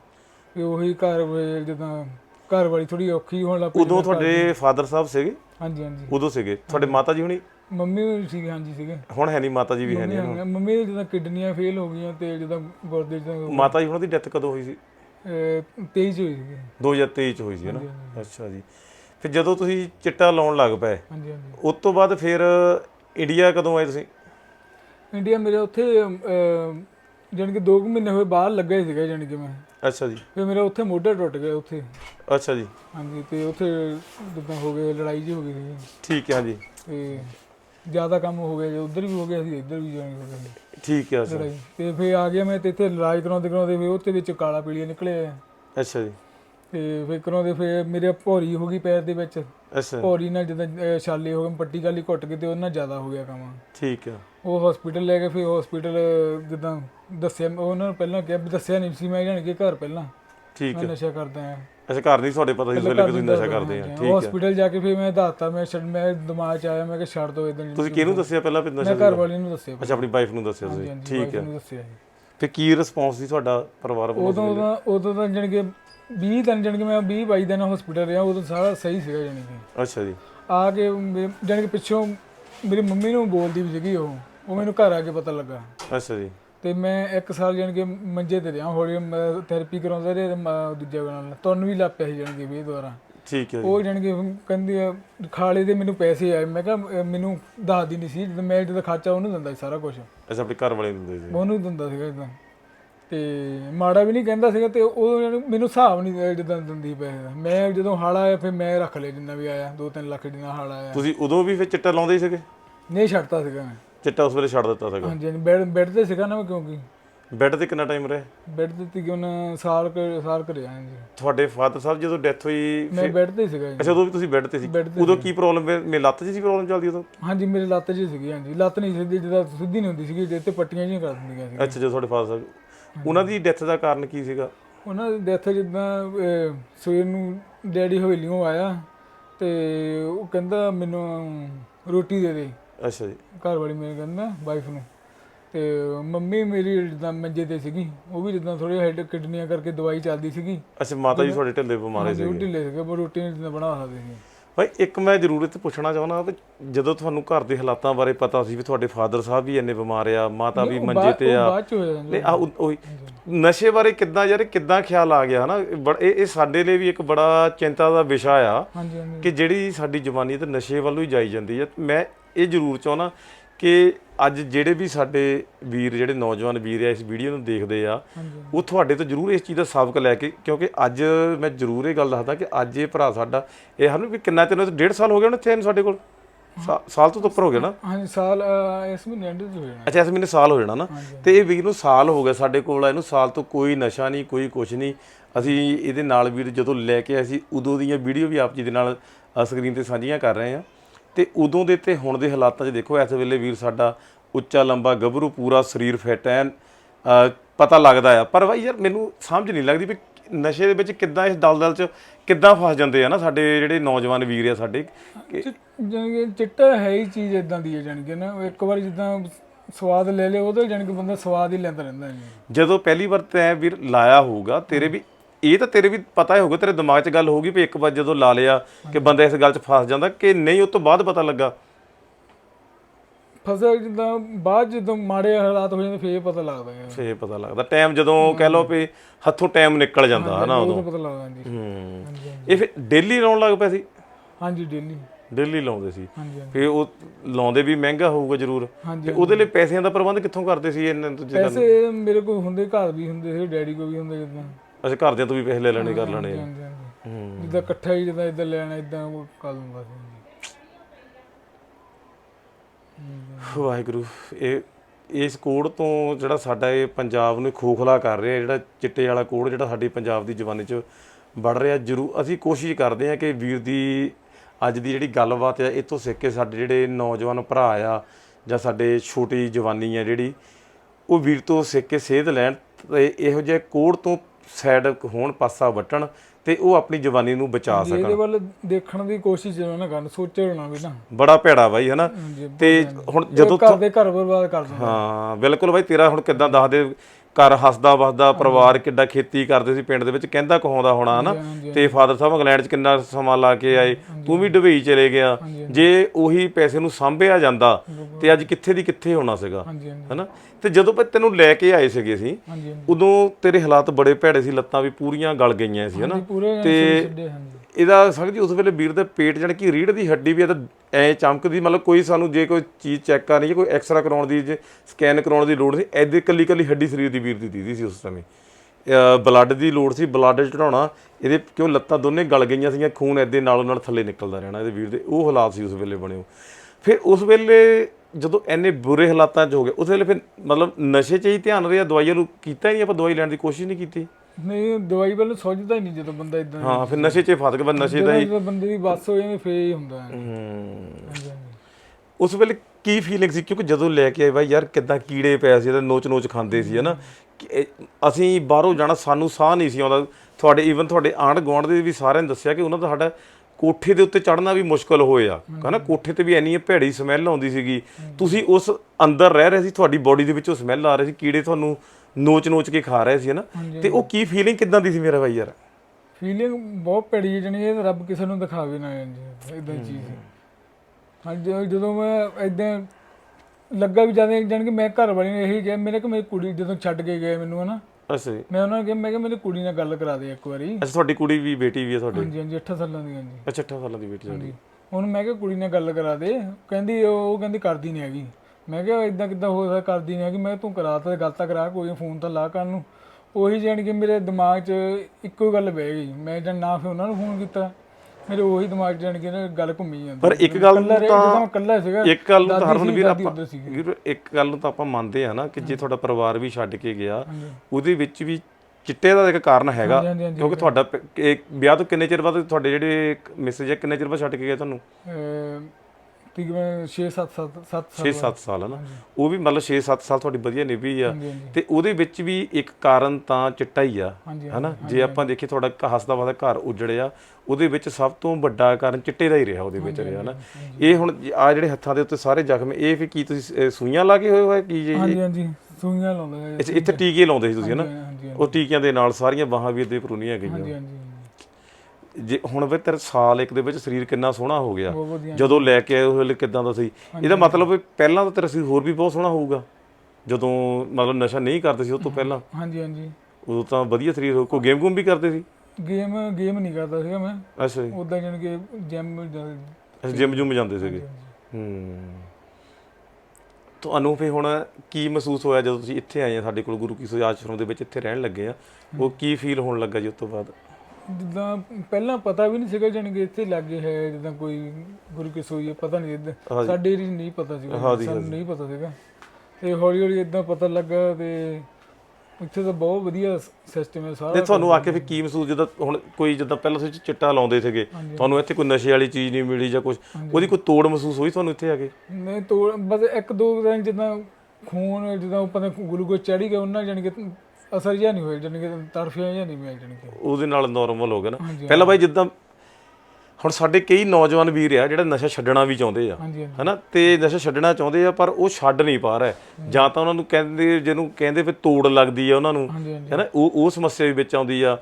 ਵੀ ਉਹੀ ਘਰ ਵੇ ਜਿੱਦਾਂ ਘਰ ਵਾਲੀ ਥੋੜੀ ਔਖੀ ਹੋਣ ਲੱਗ ਪਈ ਉਦੋਂ ਤੁਹਾਡੇ ਫਾਦਰ ਸਾਹਿਬ ਸੀਗੇ? ਹਾਂਜੀ ਹਾਂਜੀ। ਉਦੋਂ ਸੀਗੇ? ਤੁਹਾਡੇ ਮਾਤਾ ਜੀ ਹੁਣੀ? ਮੰਮੀ ਵੀ ਸੀਗੇ ਹਾਂਜੀ ਸੀਗੇ। ਹੁਣ ਹੈ ਨਹੀਂ ਮਾਤਾ ਜੀ ਵੀ ਹੈ ਨਹੀਂ ਮੰਮੀ ਦੀ ਜਿੱਦਾਂ ਕਿਡਨੀਆਂ ਫੇਲ ਹੋ ਗਈਆਂ ਤੇ ਜਿੱਦਾਂ ਗੁਰਦੇ ਚ ਮਾਤਾ ਜੀ ਹੁਣਾਂ ਦੀ ਡੈਥ ਕਦੋਂ ਹੋਈ ਸੀ? 23 ਹੋਈ ਸੀਗੀ। 2023 ਚ ਹੋਈ ਸੀ ਹੈ ਨਾ? ਹਾਂਜੀ, ਅੱਛਾ ਜੀ। ਫਿਰ ਜਦੋਂ ਤੁਸੀਂ ਚਿੱਟਾ ਲਾਉਣ ਲੱਗ ਪਏ ਹਾਂਜੀ ਹਾਂਜੀ। ਉਸ ਤੋਂ ਬਾਅਦ ਫਿਰ ਇੰਡੀਆ ਕਦੋਂ ਆਏ ਤੁਸੀਂ? ਇੰਡੀਆ ਮੇਰੇ ਉੱਥੇ ਜਾਣੀ ਕਿ 2 ਮਹੀਨੇ ਹੋਏ ਬਾਹਰ ਲੱਗਾ ਹੀ ਸੀਗਾ ਜਾਣੀ ਕਿ ਮੈਂ। ਅੱਛਾ ਜੀ। ਫਿਰ ਮੇਰਾ ਉੱਥੇ ਮੋਢਾ ਟੁੱਟ ਗਿਆ ਉੱਥੇ। ਅੱਛਾ ਜੀ। ਹਾਂਜੀ ਤੇ ਉੱਥੇ ਜਿੱਦਾਂ ਹੋ ਗਏ ਲੜਾਈ ਜੀ ਹੋ ਗਈ ਸੀ ਠੀਕ ਹੈ ਜੀ ਤੇ ਜ਼ਿਆਦਾ ਕੰਮ ਹੋ ਗਿਆ ਜੇ ਉਧਰ ਵੀ ਹੋ ਗਿਆ ਸੀ ਇੱਧਰ ਵੀ ਜਾਣੀ ਹੋ ਗਿਆ ਠੀਕ ਹੈ ਅੱਛਾ ਲੜਾਈ। ਤੇ ਫਿਰ ਆ ਗਿਆ ਮੈਂ ਤੇ ਇੱਥੇ ਇਲਾਜ ਕਰਾਉਂਦੇ ਕਰਾਉਂਦੇ ਫਿਰ ਉਹਦੇ ਵਿੱਚ ਕਾਲਾ ਪੀਲੀਆ ਨਿਕਲੇ ਅੱਛਾ ਜੀ। ਤੇ ਫਿਰ ਕਰਾਉਂਦੇ ਫਿਰ ਮੇਰੇ ਭੌਰੀ ਹੋ ਗਈ ਪੈਰ ਦੇ ਵਿੱਚ। ਅੱਛਾ। ਭੌਰੀ ਨਾਲ ਜਦੋਂ ਅਹ, ਛਾਲੇ ਹੋ ਗਏ ਪੱਟੀ ਗਾਲੀ ਘੁੱਟ ਕੇ ਤੇ ਉਹਨਾਂ ਨਾਲ ਜ਼ਿਆਦਾ ਹੋ ਗਿਆ ਕੰਮ। ਠੀਕ ਹੈ ਉਹ ਹਸਪੀਟਲ ਲੈ ਕੇ ਫਿਰ ਹਸਪੀਟਲ ਜਿੱਦਾਂ ਦੱਸਿਆ ਉਹਨਾਂ ਨੂੰ ਪਹਿਲਾਂ ਕਿਹਾ ਵੀ ਦੱਸਿਆ ਨਹੀਂ ਸੀ ਮੈਂ ਜਾਣ ਕੇ ਘਰ ਪਹਿਲਾਂ। ਠੀਕ ਮੈਂ ਹੈ ਨਸ਼ਾ ਕਰਦਾ ਹਾਂ ਅੱਛਾ ਘਰ ਨਹੀਂ ਤੁਹਾਡੇ ਪਤਾ ਸੀ ਉਸ ਵੇਲੇ ਕਿ ਤੁਸੀਂ ਨਸ਼ਾ ਕਰਦੇ ਆ। ਠੀਕ ਹੈ। ਹਸਪੀਟਲ ਜਾ ਕੇ ਫਿਰ ਮੈਂ ਦੱਸਤਾ ਮੈਂ ਛੱਡ ਮੈਂ ਦਿਮਾਗ ਚ ਆਇਆ ਮੈਂ ਕਿ ਛੱਡ ਦੋ ਇਦਾਂ ਤੁਸੀਂ ਕਿਹਨੂੰ ਦੱਸਿਆ ਪਹਿਲਾਂ ਵੀ ਨਸ਼ਾ ਮੈਂ ਘਰ ਵਾਲੀ ਨੂੰ ਦੱਸਿਆ ਅੱਛਾ ਆਪਣੀ ਵਾਈਫ ਨੂੰ ਦੱਸਿਆ ਤੁਸੀਂ। ਠੀਕ ਹੈ। ਫਿਰ ਕੀ ਰਿਸਪੌਂਸ ਸੀ ਤੁਹਾਡਾ ਪਰਿਵਾਰ ਵੱਲੋਂ ਉਦੋਂ ਦਾ ਉਦੋਂ ਤਾਂ ਜਾਣੀ ਕਿ 20 ਦਿਨ ਜਾਣੀ ਕਿ ਮੈਂ 20 22 ਦਿਨ ਹਸਪੀਟਲ ਰਿਹਾ ਉਦੋਂ ਸਾਰਾ ਸਹੀ ਸੀਗਾ ਜਾਣੀ ਕਿ। ਅੱਛਾ ਜੀ। ਆ ਕੇ ਜਾਣੀ ਕਿ ਪਿੱਛੋਂ ਮੇਰੀ ਮੰਮੀ ਨੂੰ ਬੋਲਦੀ ਵੀ ਸੀਗੀ ਉਹ। ਉਹ ਮੈਨੂੰ ਘਰ ਆ ਕੇ ਪਤਾ ਲੱਗਾ। ਅੱਛਾ ਜੀ। ਤੇ ਮੈਂ ਇੱਕ ਸਾਲ ਜਾਣੀ ਕਿ ਮੰਜੇ ਤੇ ਰਿਹਾ ਹੌਲੀ ਥੈਰੇਪੀ ਕਰਾਉਂਦਾ ਰਿਹਾ ਤੇ ਮ- ਦੂਜਾ ਨਾਲ ਤੁਰਨ ਵੀ ਲੱਗ ਪਿਆ ਸੀ ਕਿ ਵੀ ਦੁਆਰਾ ਠੀਕ ਹੈ ਜੀ। ਉਹ ਜਾਣੀ ਕਿ ਕਹਿੰਦੀ ਆ, ਖਾਲੇ ਦੇ ਮੈਨੂੰ ਪੈਸੇ ਆਏ। ਮੈਂ ਕਿਹਾ ਅਹ ਮੈਨੂੰ ਦੱਸਦੀ ਨਹੀਂ ਸੀ ਜਦੋਂ ਮੈਂ ਜਦੋਂ ਖਾਚਾ ਉਹਨੂੰ ਦਿੰਦਾ ਸੀ ਸਾਰਾ ਕੁਝ ਅੱਛਾ ਆਪਣੇ ਘਰ ਵਾਲੇ ਨੂੰ ਦੇ ਸੀ। ਉਹਨੂੰ ਦਿੰਦਾ ਸੀਗਾ ਇਦਾਂ। ਤੇ ਮਾੜਾ ਵੀ ਨਹੀਂ ਕਹਿੰਦਾ ਸੀਗਾ ਤੇ ਉਹ ਜਾਣੀ ਮੈਨੂੰ ਹਿਸਾਬ ਨਹੀਂ ਜਿੱਦਾਂ ਦਿੰਦੀ ਪੈਸੇ ਦਾ। ਮੈਂ ਜਦੋਂ ਹਾਲ ਆਇਆ ਫਿਰ ਮੈਂ ਰੱਖ ਲਿਆ ਜਿੰਨਾ ਵੀ ਆਇਆ। 2-3 ਲੱਖ ਜਿੰਨਾ ਹਾਲ ਆਇਆ। ਤੁਸੀਂ ਉਦੋਂ ਵੀ ਫਿਰ ਚਿੱਟਾ ਲਾਉਂਦੇ ਸੀਗੇ? ਨਹੀਂ ਛੱਡਤਾ ਸੀਗਾ ਮੈਂ। ਚਿੱਟਾ ਉਸ ਵੇਲੇ ਛੱਡ ਦਿੱਤਾ ਸੀਗਾ। ਹਾਂਜੀ ਹਾਂਜੀ ਬੈੱਡ ਬੈੱਡ ਤੇ ਸੀਗਾ ਨਾ ਮੈਂ ਕਿਉਂਕਿ? ਬੈੱਡ ਤੇ ਕਿੰਨਾ ਟਾਈਮ ਰਹੇ? ਬੈੱਡ ਤੇ ਤੀ ਉਹਨਾਂ ਸਾਲ ਕੁ- ਸਾਲ ਕਰਿਆ ਹਾਂਜੀ। ਤੁਹਾਡੇ ਫਾਦਰ ਸਾਹਿਬ ਜਦੋਂ ਡੈਥ ਹੋਈ ਮੈਂ ਬੈੱਡ ਤੇ ਸੀਗਾ ਜੀ। ਅੱਛਾ ਉਦੋਂ ਵੀ ਤੁਸੀਂ ਬੈੱਡ ਤੇ ਸੀ। ਬੈੱਡ ਉਦੋਂ ਕੀ ਪ੍ਰੋਬਲਮ ਮੇ ਲੱਤ 'ਚ ਸੀ ਪ੍ਰੋਬਲਮ ਚੱਲਦੀ ਉਦੋਂ? ਹਾਂਜੀ ਮੇਰੀ ਲੱਤ ਜੀ ਸੀਗੀ ਹਾਂਜੀ। ਲੱਤ ਨਹੀਂ ਸਿੱਧੀ ਜਿਹਦਾ ਸਿੱਧੀ ਨਹੀਂ ਹੁੰਦੀ ਸੀਗੀ ਜਿਹਦੇ ਤੇ ਪੱਟੀਆਂ ਜਿਹੀਆਂ ਕਰ ਦਿੰਦੀਆਂ ਸੀ ਅੱਛਾ ਜਦੋਂ ਤੁਹਾਡੇ ਫਾਦਰ ਸਾਹਿਬ ਉਹਨਾਂ ਦੀ ਡੈਥ ਦਾ ਕਾਰਨ ਕੀ ਸੀਗਾ? ਉਹਨਾਂ ਦੀ ਡੈਥ ਜਿੱਦਾਂ ਅਹ, ਸਵੇਰ ਨੂੰ ਡੈਡੀ ਹਵੇਲੀਓਂ ਆਇਆ ਤੇ ਉਹ ਕਹਿੰਦਾ ਮੈਨੂੰ ਰੋਟੀ ਦੇ ਦੇ। ਅੱਛਾ ਜੀ। ਘਰ ਵਾਲੀ ਮੇਰੇ ਕਹਿੰਦਾ ਵਾਈਫ ਨੂੰ। ਤੇ ਮੰਮੀ ਮੇਰੀ ਜਿੱਦਾਂ ਮੰਜੇ ਤੇ ਸੀਗੀ ਉਹ ਵੀ ਜਿੱਦਾਂ ਥੋੜੀ ਹੈਡ ਕਿਡਨੀਆਂ ਕਰਕੇ ਦਵਾਈ ਚੱਲਦੀ ਸੀਗੀ। ਅੱਛਾ ਮਾਤਾ ਜੀ ਤੁਹਾਡੇ ਢਿੱਲੇ ਬਿਮਾਰੇ ਸੀ ਉਹ ਢਿੱਲੇ ਸੀਗੇ ਪਰ ਰੋਟੀ ਨਹੀਂ ਜਿੱਦਾਂ ਬਣਾ ਸਕਦੇ ਸੀ। ਭਾਈ ਇੱਕ ਮੈਂ ਜ਼ਰੂਰ ਇੱਥੇ ਪੁੱਛਣਾ ਚਾਹੁੰਦਾ ਵੀ ਜਦੋਂ ਤੁਹਾਨੂੰ ਘਰ ਦੇ ਹਾਲਾਤਾਂ ਬਾਰੇ ਪਤਾ ਸੀ ਵੀ ਤੁਹਾਡੇ ਫਾਦਰ ਸਾਹਿਬ ਵੀ ਇੰਨੇ ਬਿਮਾਰ ਆ ਮਾਤਾ ਵੀ ਮੰਜੇ ਤੇ ਆ। ਨਹੀਂ ਆ ਨਸ਼ੇ ਬਾਰੇ ਕਿੱਦਾਂ ਯਾਰ ਕਿੱਦਾਂ ਖਿਆਲ ਆ ਗਿਆ ਹਨਾ? ਇਹ ਇਹ ਸਾਡੇ ਲਈ ਵੀ ਇੱਕ ਬੜਾ ਚਿੰਤਾ ਦਾ ਵਿਸ਼ਾ ਆ ਕਿ ਜਿਹੜੀ ਸਾਡੀ ਜਵਾਨੀ ਤੇ ਨਸ਼ੇ ਵੱਲੋਂ ਹੀ ਜਾਈ ਜਾਂਦੀ ਹੈ ਮੈਂ ਇਹ ਜ਼ਰੂਰ ਚਾਹੁੰਦਾ ਕਿ ਅੱਜ ਜਿਹੜੇ ਵੀ ਸਾਡੇ ਵੀਰ ਜਿਹੜੇ ਨੌਜਵਾਨ ਵੀਰ ਆ ਇਸ ਵੀਡੀਓ ਨੂੰ ਦੇਖਦੇ ਆ ਉਹ ਤੁਹਾਡੇ ਤੋਂ ਜ਼ਰੂਰ ਇਸ ਚੀਜ਼ ਦਾ ਸਬਕ ਲੈ ਕੇ ਕਿਉਂਕਿ ਅੱਜ ਮੈਂ ਜ਼ਰੂਰ ਇਹ ਗੱਲ ਦੱਸਦਾ ਕਿ ਅੱਜ ਇਹ ਭਰਾ ਸਾਡਾ ਇਹ ਹਨ ਵੀ ਕਿੰਨਾ ਚਿਰ ਤੋਂ ਡੇਢ ਸਾਲ ਹੋ ਗਿਆ ਨਾ ਇੱਥੇ ਸਾਡੇ ਕੋਲ? ਸਾਲ ਤੋਂ ਉੱਪਰ ਹੋ ਗਿਆ ਨਾ? ਹਾਂਜੀ ਸਾਲ ਇਸ ਮਹੀਨੇ ਐਂਡ ਚ ਹੋਇਆ। ਅੱਛਾ ਇਸ ਮਹੀਨੇ ਸਾਲ ਹੋ ਜਾਣਾ ਨਾ। ਤੇ ਇਹ ਵੀਰ ਨੂੰ ਸਾਲ ਹੋ ਗਿਆ ਸਾਡੇ ਕੋਲ ਇਹਨੂੰ ਸਾਲ ਤੋਂ ਕੋਈ ਨਸ਼ਾ ਨਹੀਂ ਕੋਈ ਕੁਛ ਨਹੀਂ। ਅਸੀਂ ਇਹਦੇ ਨਾਲ ਵੀਰ ਜਦੋਂ ਲੈ ਕੇ ਆਏ ਸੀ ਉਦੋਂ ਦੀਆਂ ਵੀਡੀਓ ਵੀ ਆਪ ਜੀ ਦੇ ਨਾਲ ਸਕਰੀਨ ਤੇ ਸਾਂਝੀਆਂ ਕਰ ਰਹੇ ਆ ਤੇ ਉਦੋਂ ਦੇ ਤੇ ਹੁਣ ਦੇ ਹਾਲਾਤਾਂ 'ਚ ਦੇਖੋ ਇਸ ਵੇਲੇ ਵੀਰ ਸਾਡਾ ਉੱਚਾ ਲੰਬਾ ਗੱਭਰੂ ਪੂਰਾ ਸਰੀਰ ਫਿੱਟ ਅ, ਪਤਾ ਲੱਗਦਾ ਆ। ਪਰ ਬਾਈ ਯਾਰ ਮੈਨੂੰ ਸਮਝ ਨਹੀਂ ਲੱਗਦੀ ਵੀ ਨਸ਼ੇ ਦੇ ਵਿੱਚ ਕਿੱਦਾਂ ਇਸ ਦਲਦਲ 'ਚ ਕਿੱਦਾਂ ਫਸ ਜਾਂਦੇ ਆ ਨਾ ਸਾਡੇ ਜਿਹੜੇ ਨੌਜਵਾਨ ਵੀਰ ਆ ਸਾਡੇ। ਕਿ- ਜਾਣੀ ਕਿ ਚਿੱਟਾ ਹੈ ਹੀ ਚੀਜ਼ ਇਦਾਂ ਦੀ ਹੈ ਜਾਣੀ ਕਿ ਨਾ ਇੱਕ ਵਾਰ ਜਿੱਦਾਂ ਸਵਾਦ ਲੈ ਲਿਆ ਉਹਦੇ ਜਾਣੀ ਕਿ ਬੰਦਾ ਸਵਾਦ ਹੀ ਲੈਂਦਾ ਰਹਿੰਦਾ ਹੈ। ਜੀ ਜਦੋਂ ਪਹਿਲੀ ਵਾਰ ਤੈਂ ਵੀਰ ਲਾਇਆ ਹੋਊਗਾ ਤੇਰੇ ਵੀ ਇਹ ਤਾਂ ਤੇਰੇ ਵੀ ਪਤਾ ਹੀ ਹੋਊਗਾ ਤੇਰੇ ਦਿਮਾਗ 'ਚ ਗੱਲ ਹੋਊਗੀ ਵੀ ਇੱਕ ਵਾਰ ਜਦੋਂ ਲਾ ਲਿਆ ਕਿ ਬੰਦਾ ਇਸ ਗੱਲ 'ਚ ਫਸ ਜਾਂਦਾ ਕਿ ਨਹੀਂ ਉਸ ਤੋਂ ਬਾਅਦ ਪਤਾ ਲੱਗਾ। ਫਸਿਆ ਜਿੱਦਾਂ ਬਾਅਦ ਜਦੋਂ ਮਾੜੇ ਹਾਲਾਤ ਹੋ ਜਾਂਦੇ ਫੇਰ ਪਤਾ ਲੱਗਦਾ ਹੈ। ਫੇਰ ਪਤਾ ਲੱਗਦਾ। ਟਾਈਮ ਜਦੋਂ ਕਹਿ ਲਓ ਵੀ ਹੱਥੋਂ ਟਾਈਮ ਨਿਕਲ ਜਾਂਦਾ ਹਨਾ ਉਦੋਂ। ਉਦੋਂ ਪਤਾ ਲੱਗਦਾ ਜੀ ਹੂੰ। ਹਾਂਜੀ ਇਹ ਫਿਰ ਡੇਲੀ ਲਾਉਣ ਲੱਗ ਪਏ ਸੀ? ਹਾਂਜੀ ਡੇਲੀ ਡੇਲੀ ਲਾਉਂਦੇ ਸੀ। ਹਾਂਜੀ ਉਹ ਲਾਉਂਦੇ ਵੀ ਮਹਿੰਗਾ ਹੋਊਗਾ ਜ਼ਰੂਰ। ਹਾਂਜੀ ਤੇ ਉਹਦੇ ਲਈ ਪੈਸਿਆਂ ਦਾ ਪ੍ਰਬੰਧ ਕਿੱਥੋਂ ਕਰਦੇ ਸੀ ਇਹਨਾਂ ਤੋਂ ਜਿੱਦਾਂ ਪੈਸੇ ਮੇਰੇ ਕੋਲ ਹੁੰਦੇ ਘਰ ਵੀ ਹੁੰਦੇ ਸੀ ਡੈਡੀ ਕੋਲ ਵੀ ਹੁੰਦੇ ਜਿੱਦਾਂ ਅਸੀਂ ਘਰਦਿਆਂ ਤੋਂ ਵੀ ਪੈਸੇ ਲੈ ਲੈਣੇ ਕਰ ਲੈਣੇ ਆ। ਹਾਂਜੀ ਹਾਂਜੀ। ਹੂੰ। ਜਿੱਦਾਂ ਇਕੱਠਾ ਹੀ ਜਿੱਦਾਂ ਇਦਾਂ ਲੈਣਾ ਇਦਾਂ ਉਹ ਕਰ ਦਿੰਦਾ ਸੀ ਵਾਹਿਗੁਰੂ ਇਹ ਇਸ ਕੋੜ ਤੋਂ ਜਿਹੜਾ ਸਾਡਾ ਇਹ ਪੰਜਾਬ ਨੂੰ ਖੋਖਲਾ ਕਰ ਰਿਹਾ ਜਿਹੜਾ ਚਿੱਟੇ ਵਾਲਾ ਕੋੜ ਜਿਹੜਾ ਸਾਡੀ ਪੰਜਾਬ ਦੀ ਜਵਾਨੀ 'ਚ ਵੜ ਰਿਹਾ ਜਰੂਰ ਅਸੀਂ ਕੋਸ਼ਿਸ਼ ਕਰਦੇ ਹਾਂ ਕਿ ਵੀਰ ਦੀ ਅੱਜ ਦੀ ਜਿਹੜੀ ਗੱਲਬਾਤ ਆ ਇਹ ਤੋਂ ਸਿੱਖ ਕੇ ਸਾਡੇ ਜਿਹੜੇ ਨੌਜਵਾਨ ਭਰਾ ਆ ਜਾਂ ਸਾਡੇ ਛੋਟੀ ਜਵਾਨੀ ਆ ਜਿਹੜੀ ਉਹ ਵੀਰ ਤੋਂ ਸਿੱਖ ਕੇ ਸੇਧ ਲੈਣ ਤੇ ਇਹੋ ਜਿਹੇ ਕੋੜ ਤੋਂ ਸਾਈਡ ਹੋਣ ਪਾਸਾ ਵਟਣ ਤੇ ਉਹ ਆਪਣੀ ਜਵਾਨੀ ਨੂੰ ਬਚਾ ਜੀ, ਇਹਦੇ ਸਕਣ। ਵੱਲ ਦੇਖਣ ਦੀ ਕੋਸ਼ਿਸ਼ ਜਦੋਂ ਨਾ ਕਰਨ ਸੋਚੇ ਨਾ ਵੀ ਨਾ। ਬੜਾ ਭੈੜਾ ਬਾਈ ਹਨਾ? ਤੇ ਹੁਣ ਜਦੋਂ ਘਰ ਦੇ ਘਰ ਬਰਬਾਦ ਕਰ ਦਿੰਦਾ। ਹਾਂ ਬਿਲਕੁਲ ਬਾਈ ਤੇਰਾ ਹੁਣ ਕਿਦਾਂ ਦੱਸਦੇ ਘਰ ਹੱਸਦਾ ਵਸਦਾ ਪਰਿਵਾਰ ਕਿੱਡਾ ਖੇਤੀ ਕਰਦੇ ਸੀ ਪਿੰਡ ਦੇ ਵਿੱਚ ਕਹਿੰਦਾ ਕਹਾਉਂਦਾ ਹੋਣਾ ਹਨਾ? ਤੇ ਫਾਦਰ ਸਾਹਿਬ ਇੰਗਲੈਂਡ 'ਚ ਕਿੰਨਾ ਸਮਾਂ ਲਾ ਕੇ ਆਏ ਤੂੰ ਵੀ ਦੁਬਈ ਚਲੇ ਗਿਆ। ਜੇ ਉਹੀ ਪੈਸੇ ਨੂੰ ਸਾਂਭਿਆ ਜਾਂਦਾ ਤੇ ਅੱਜ ਕਿੱਥੇ ਦੀ ਕਿੱਥੇ ਹੋਣਾ ਸੀਗਾ ਹਨਾ? ਤੇ ਜਦੋਂ ਪਾ ਤੈਨੂੰ ਲੈ ਕੇ ਆਏ ਸੀਗੇ ਸੀ ਉਦੋਂ ਤੇਰੇ ਹਾਲਾਤ ਬੜੇ ਭੈੜੇ ਸੀ ਲੱਤਾਂ ਵੀ ਪੂਰੀਆਂ ਗਲ ਗਈਆਂ ਸੀ ਹਨਾ? ਪੂਰੇ ਤੇ ਇਹਦਾ ਹਾਂਜੀ ਜੀ, ਉਸ ਵੇਲੇ ਵੀਰ ਦੇ ਪੇਟ ਜਾਣੀ ਕਿ ਰੀੜ ਦੀ ਹੱਡੀ ਵੀ ਇਹ ਤਾਂ ਐ ਚਮਕਦੀ, ਮਤਲਬ ਕੋਈ ਸਾਨੂੰ ਜੇ ਕੋਈ ਚੀਜ਼ ਚੈੱਕ ਕਰਨੀ ਹੈ ਕੋਈ ਐਕਸਰਾ ਕਰਾਉਣ ਦੀ ਜੇ ਸਕੈਨ ਕਰਾਉਣ ਦੀ ਲੋੜ ਸੀ, ਐਦੇ ਕੱਲੀ ਕੱਲੀ ਹੱਡੀ ਸਰੀਰ ਦੀ ਵੀਰ ਦੀ ਦੀਦੀ ਸੀ ਉਸ ਸਮੇਂ। ਬਲੱਡ ਦੀ ਲੋੜ ਸੀ ਬਲੱਡ ਚੜਾਉਣਾ ਇਹਦੇ ਕਿਉਂ ਲੱਤਾਂ ਦੋਨੇ ਗਲ ਗਈਆਂ ਸੀਗੀਆਂ, ਖੂਨ ਐਦੇ ਨਾਲੋਂ ਨਾਲ ਥੱਲੇ ਨਿਕਲਦਾ ਰਹਿਣਾ ਇਹਦੇ ਵੀਰ ਦੇ, ਉਹ ਹਾਲਾਤ ਸੀ ਉਸ ਵੇਲੇ ਬਣੇ ਫਿਰ ਉਸ ਵੇਲੇ ਜਦੋਂ ਐਨੇ ਬੁਰੇ ਹਾਲਾਤਾਂ 'ਚ ਹੋ ਗਏ, ਉਸ ਵੇਲੇ ਫਿਰ ਮਤਲਬ ਨਸ਼ੇ 'ਚ ਹੀ ਧਿਆਨ ਰਿਹਾ, ਦਵਾਈਆਂ ਨੂੰ ਕੀਤਾ ਹੀ ਨਹੀਂ ਆਪਾਂ, ਦਵਾਈ ਲੈਣ ਦੀ ਕੋਸ਼ਿਸ਼ ਨਹੀਂ ਕੀਤੀ। ਨਹੀਂ ਦਵਾਈ ਵੱਲ ਸੋਚਦਾ ਹੀ ਨਹੀਂ ਜਦੋਂ ਬੰਦਾ ਇਦਾਂ ਹਾਂ ਫਿਰ ਨਸ਼ੇ 'ਚ ਫਸ ਗਿਆ ਨਸ਼ੇ ਦਾ ਹੀ ਜਦੋਂ ਬੰਦੇ ਦੀ ਬੱਸ ਹੋ ਜਾਂਦੀ ਫੇਰ ਹੀ ਹੁੰਦਾ ਹੈ। ਉਸ ਵੇਲੇ ਕੀ ਫੀਲਿੰਗ ਸੀ? ਕਿਉਂਕਿ ਜਦੋਂ ਲੈ ਕੇ ਆਏ ਬਾਈ ਯਾਰ ਕਿੱਦਾਂ ਕੀੜੇ ਪਏ ਸੀ ਤੇ ਨੋਚ ਨੋਚ ਖਾਂਦੇ ਸੀ ਹਨਾ? ਅਸੀਂ ਬਾਹਰੋਂ ਜਾਣਾ ਸਾਨੂੰ ਸਾਹ ਨਹੀਂ ਸੀ ਆਉਂਦਾ। ਤੁਹਾਡੇ ਈਵਨ ਤੁਹਾਡੇ ਆਂਢ ਗੁਆਂਢ ਦੇ ਵੀ ਸਾਰਿਆਂ ਨੇ ਦੱਸਿਆ ਕਿ ਉਹਨਾਂ ਦਾ ਸਾਡਾ ਕੋਠੇ ਦੇ ਉੱਤੇ ਚੜਨਾ ਵੀ ਮੁਸ਼ਕਲ ਹੋਇਆ। ਹਨਾ ਕੋਠੇ ਤੇ ਵੀ ਇੰਨੀ ਭੈੜੀ ਸਮੈਲ ਆਉਂਦੀ ਸੀਗੀ। ਤੁਸੀਂ ਉਸ ਅੰਦਰ ਰਹਿ ਰਹੇ ਸੀ ਤੁਹਾਡੀ ਬਾਡੀ ਦੇ ਵਿੱਚੋਂ ਸਮੈਲ ਆ ਰਹੀ ਸੀ ਕੀੜੇ ਤੁਹਾਨੂੰ ਨੋਚ ਨੋਚ ਕੇ ਖਾ ਰਹੇ ਸੀ ਹਨਾ ਤੇ ਉਹ ਕੀ ਫੀਲਿੰਗ ਕਿੱਦਾਂ ਦੀ ਸੀ ਮੇਰਾ ਬਾਈ ਯਾਰ? ਫੀਲਿੰਗ ਬਹੁਤ ਭੈੜੀ ਜਣੀ ਇਹ ਰੱਬ ਕਿਸੇ ਨੂੰ ਦਿਖਾਵੇ ਨਾ ਜੀ ਇਦਾਂ ਦੀ ਚੀਜ਼। ਹਾਂਜੀ ਜਦੋਂ ਮੈਂ ਇਦਾਂ ਲੱਗਾ ਵੀ ਜਾਂਦੇ ਜਾਣ ਕਿ ਮੈਂ ਘਰ ਵਾਲੀ ਨੇ ਇਹੀ ਕਿਹਾ ਮੇਰੇ ਕਿ ਮੇਰੀ ਕੁੜੀ ਜਦੋਂ ਛੱਡ ਕੇ ਗਏ ਮੈਨੂੰ ਹਨਾ ਅੱਛਾ। ਮੈਂ ਉਹਨਾਂ ਨੂੰ ਕਿਹਾ ਮੈਂ ਕਿਹਾ ਮੇਰੀ ਕੁੜੀ ਨਾਲ ਗੱਲ ਕਰਾ ਦੇ ਇੱਕ ਵਾਰੀ। ਅੱਛਾ ਤੁਹਾਡੀ ਕੁੜੀ ਵੀ ਬੇਟੀ ਵੀ ਹੈ ਤੁਹਾਡੀ? ਹਾਂਜੀ ਹਾਂਜੀ 8 ਸਾਲਾਂ ਦੀ ਹਾਂਜੀ। ਅੱਛਾ 8 ਸਾਲਾਂ ਦੀ ਬੇਟੀ ਤੁਹਾਡੀ। ਉਹਨੂੰ ਮੈਂ ਕਿਹਾ ਕੁੜੀ ਨਾਲ ਗੱਲ ਕਰਾ ਦੇ। ਕਹਿੰਦੀ ਉਹ ਕਹਿੰਦੀ ਕਰਦੀ ਨਹੀਂ ਹੈਗੀ। ਮੈਂ ਕਿਹਾ ਇਦਾਂ ਕਿੱਦਾਂ ਹੋ ਸਕਦਾ ਕਰਦੀ ਨਹੀਂ ਹੈਗੀ। ਮੈਂ ਕਿਹਾ ਤੂੰ ਕਰਾ ਤਾਂ ਗੱਲ ਤਾਂ ਕਰਾ ਕੋਈ ਫੋਨ ਤਾਂ ਲਾ ਕਰਨ ਨੂੰ। ਉਹੀ ਜਾਣ ਕਿ ਮੇਰੇ ਦਿਮਾਗ 'ਚ ਇੱਕੋ ਹੀ ਗੱਲ ਬਹਿ ਗਈ। ਮੈਂ ਜਦ ਨਾ ਫਿਰ ਉਹਨਾਂ ਨੂੰ ਫੋਨ ਕੀਤਾ ਮੇਰੇ ਉਹੀ ਦਿਮਾਗ 'ਚ ਜਾਣ ਕੇ ਨਾ ਗੱਲ ਘੁੰਮੀ ਜਾਂਦੀ ਪਰ ਇੱਕ ਗੱਲ ਨੂੰ ਤਾਂ ਇਕੱਲਾ ਸੀਗਾ ਇੱਕ ਗੱਲ ਨੂੰ ਤਾਂ ਹਰਮਨ ਵੀਰ ਆਪਾਂ। ਵੀਰ ਇੱਕ ਗੱਲ ਨੂੰ ਤਾਂ ਆਪਾਂ ਮੰਨਦੇ ਆ ਨਾ ਕਿ ਜੇ ਤੁਹਾਡਾ ਪਰਿਵਾਰ ਵੀ ਛੱਡ ਕੇ ਗਿਆ ਉਹਦੇ ਵਿੱਚ ਵੀ ਚਿੱਟੇ ਦਾ ਇੱਕ ਕਾਰਨ ਹੈਗਾ। ਕਿਉਂਕਿ ਤੁਹਾਡਾ ਵਿਆਹ ਤੋਂ ਕਿੰਨੇ ਚਿਰ ਬਾਅਦ ਤੁਹਾਡੇ ਜਿਹੜੇ ਮੈਸੇਜ ਹੈ ਕਿੰਨੇ ਚਿਰ ਬਾਅਦ ਛੱਡ ਕੇ ਗਏ ਤੁਹਾਨੂੰ? ਤਕਰੀਬਨ 6 7 7 7 ਸਾਲ 6-7 ਸਾਲ ਹੈ ਨਾ? ਉਹ ਵੀ ਮਤਲਬ 6-7 ਸਾਲ ਤੁਹਾਡੀ ਵਧੀਆ ਨਿਭੀ ਆ। ਤੇ ਉਹਦੇ ਵਿੱਚ ਵੀ ਇੱਕ ਕਾਰਨ ਤਾਂ ਚਿੱਟਾ ਹੀ ਆ ਹਨਾ ਜੇ ਆਪਾਂ ਦੇਖੀਏ ਤੁਹਾਡਾ ਹੱਸਦਾ ਵਸਦਾ ਘਰ ਉਜੜਿਆ ਉਹਦੇ ਵਿੱਚ ਸਭ ਤੋਂ ਵੱਡਾ ਕਾਰਨ ਚਿੱਟੇ ਦਾ ਹੀ ਰਿਹਾ ਉਹਦੇ ਵਿੱਚ ਰਿਹਾ ਨਾ? ਇਹ ਹੁਣ ਆ ਜਿਹੜੇ ਹੱਥਾਂ ਦੇ ਉੱਤੇ ਸਾਰੇ ਜ਼ਖਮ ਇਹ ਵੀ ਕੀ ਤੁਸੀਂ ਸੂਈਆਂ ਲਾ ਕੇ ਹੋਏ ਹੋਏ ਕੀ ਜੀ ਹਾਂਜੀ ਹਾਂਜੀ। ਸੂਈਆਂ ਲਾਉਂਦਾ ਹੈ ਇੱਥੇ ਟੀਕੇ ਲਾਉਂਦੇ ਸੀ ਤੁਸੀਂ ਹਨਾ ਉਹ ਟੀਕਿਆਂ ਦੇ ਨਾਲ ਸਾਰੀਆਂ ਬਾਹਾਂ ਵੀ ਇੱਦੇ ਭਰੂਣੀਆਂ ਗਈਆਂ। ਹਾਂਜੀ ਹਾਂਜੀ। ਜੇ ਹੁਣ ਵੀ ਤੇਰੇ ਸਾਲ ਇੱਕ ਦੇ ਵਿੱਚ ਸਰੀਰ ਕਿੰਨਾ ਸੋਹਣਾ ਹੋ ਗਿਆ ਬਹੁਤ ਵਧੀਆ। ਜਦੋਂ ਲੈ ਕੇ ਆਏ ਉਸ ਵੇਲੇ ਕਿਦਾਂ ਦਾ ਸੀ? ਇਹਦਾ ਮਤਲਬ ਵੀ ਪਹਿਲਾਂ ਤਾਂ ਤੇਰਾ ਸਰੀਰ ਹੋਰ ਵੀ ਬਹੁਤ ਸੋਹਣਾ ਹੋਊਗਾ। ਜਦੋਂ ਮਤਲਬ ਨਸ਼ਾ ਨਹੀਂ ਕਰਦੇ ਸੀ ਉਸ ਤੋਂ ਪਹਿਲਾਂ। ਹਾਂਜੀ ਹਾਂਜੀ। ਉਦੋਂ ਤਾਂ ਵਧੀਆ ਸਰੀਰ ਹੋ ਕੋਈ ਗੇਮ ਗੂਮ ਵੀ ਕਰਦੇ ਸੀ? ਗੇਮ ਗੇਮ ਨਹੀਂ ਕਰਦਾ ਸੀਗਾ ਮੈਂ। ਅੱਛਾ ਜੀ। ਉਦਾਂ ਜਾਣ ਕੇ ਜਿਮ ਅੱਛਾ ਜਿਮ ਜੁਮ ਜਾਂਦੇ ਸੀਗੇ। ਹੂੰ। ਤੁਹਾਨੂੰ ਫੇ ਹੁਣ ਕੀ ਮਹਿਸੂਸ ਹੋਇਆ ਜਦੋਂ ਤੁਸੀਂ ਇੱਥੇ ਆਏ ਆ? ਸਾਡੇ ਕੋਲ ਗੁਰੂ ਕੀ ਸੋ ਆਸ਼ਰਮ ਦੇ ਵਿੱਚ ਇੱਥੇ ਰਹਿਣ ਲੱਗੇ ਆ। ਉਹ ਕੀ ਫੀਲ ਹੋਣ ਲੱਗਾ ਜੀ ਉਸ ਤੋਂ ਬਾਅਦ? ਜਿੱਦਾਂ ਪਹਿਲਾਂ ਪਤਾ ਵੀ ਨਹੀਂ ਸੀਗਾ ਜਾਣ ਕੇ ਇੱਥੇ ਲੱਗੇ ਹੈ ਜਿੱਦਾਂ ਕੋਈ ਗੁਰੂ ਕੀ ਸੋਈ ਹੈ ਪਤਾ ਨਹੀਂ ਇੱਦਾਂ ਹਾਂਜੀ। ਸਾਡੇ ਨਹੀਂ ਪਤਾ ਸੀਗਾ ਹਾਂਜੀ, ਸਾਨੂੰ ਨਹੀਂ ਪਤਾ ਸੀਗਾ। ਤੇ ਹੌਲੀ ਹੌਲੀ ਇਦਾਂ ਪਤਾ ਲੱਗਾ ਤੇ ਇੱਥੇ ਤਾਂ ਬਹੁਤ ਵਧੀਆ ਸਿਸਟਮ ਹੈ ਸਾਰਾ ਤੇ ਤੁਹਾਨੂੰ ਆ ਕੇ ਫਿਰ ਕੀ ਮਹਿਸੂਸ ਜਦੋਂ ਹੁਣ ਕੋਈ ਜਦੋਂ ਪਹਿਲਾਂ ਤੁਸੀਂ ਚਿੱਟਾ ਲਾਉਂਦੇ ਸੀਗੇ ਤੁਹਾਨੂੰ ਇੱਥੇ ਕੋਈ ਨਸ਼ੇ ਵਾਲੀ ਚੀਜ਼ ਨਹੀਂ ਮਿਲੀ ਜਾਂ ਕੁਝ ਉਹਦੀ ਕੋਈ ਤੋੜ ਮਹਿਸੂਸ ਹੋਈ ਤੁਹਾਨੂੰ ਇੱਥੇ ਆ ਕੇ? ਨਹੀਂ ਤੋੜ ਬਸ ਇੱਕ ਦੋ ਦਿਨ ਜਿੱਦਾਂ ਖੂਨ ਜਿੱਦਾਂ ਉੱਪਰ ਗਲੂਕੋਜ਼ ਚੜੀ ਗਿਆ ਉਹਨਾਂ ਜਾਣ ਕੇ ਅਸਰ ਜਿਹਾ ਨਹੀਂ ਹੋਇਆ ਜਾਣੀ ਕਿ ਤਰਫੀਆਂ ਜਿਹਾ ਨਹੀਂ ਮਿਲ ਜਾਣੀ ਕਿ। ਉਹਦੇ ਨਾਲ ਨਾਰਮਲ ਹੋ ਗਿਆ ਨਾ। ਪਹਿਲਾਂ ਬਾਈ ਜਿੱਦਾਂ ਹੁਣ ਸਾਡੇ ਕਈ ਨੌਜਵਾਨ ਵੀਰ ਆ ਜਿਹੜੇ ਨਸ਼ਾ ਛੱਡਣਾ ਵੀ ਚਾਹੁੰਦੇ ਆ ਹਨਾ? ਤੇ ਨਸ਼ਾ ਛੱਡਣਾ ਚਾਹੁੰਦੇ ਆ ਪਰ ਉਹ ਛੱਡ ਨਹੀਂ ਪਾ ਰਹੇ। ਜਾਂ ਤਾਂ ਉਹਨਾਂ ਨੂੰ ਕਹਿੰਦੇ ਜਿਹਨੂੰ ਕਹਿੰਦੇ ਵੀ ਤੋੜ ਲੱਗਦੀ ਆ ਉਹਨਾਂ ਨੂੰ ਹੈਨਾ? ਉਹ ਉਹ ਸਮੱਸਿਆ ਵੀ ਵਿੱਚ ਆਉਂਦੀ ਆ।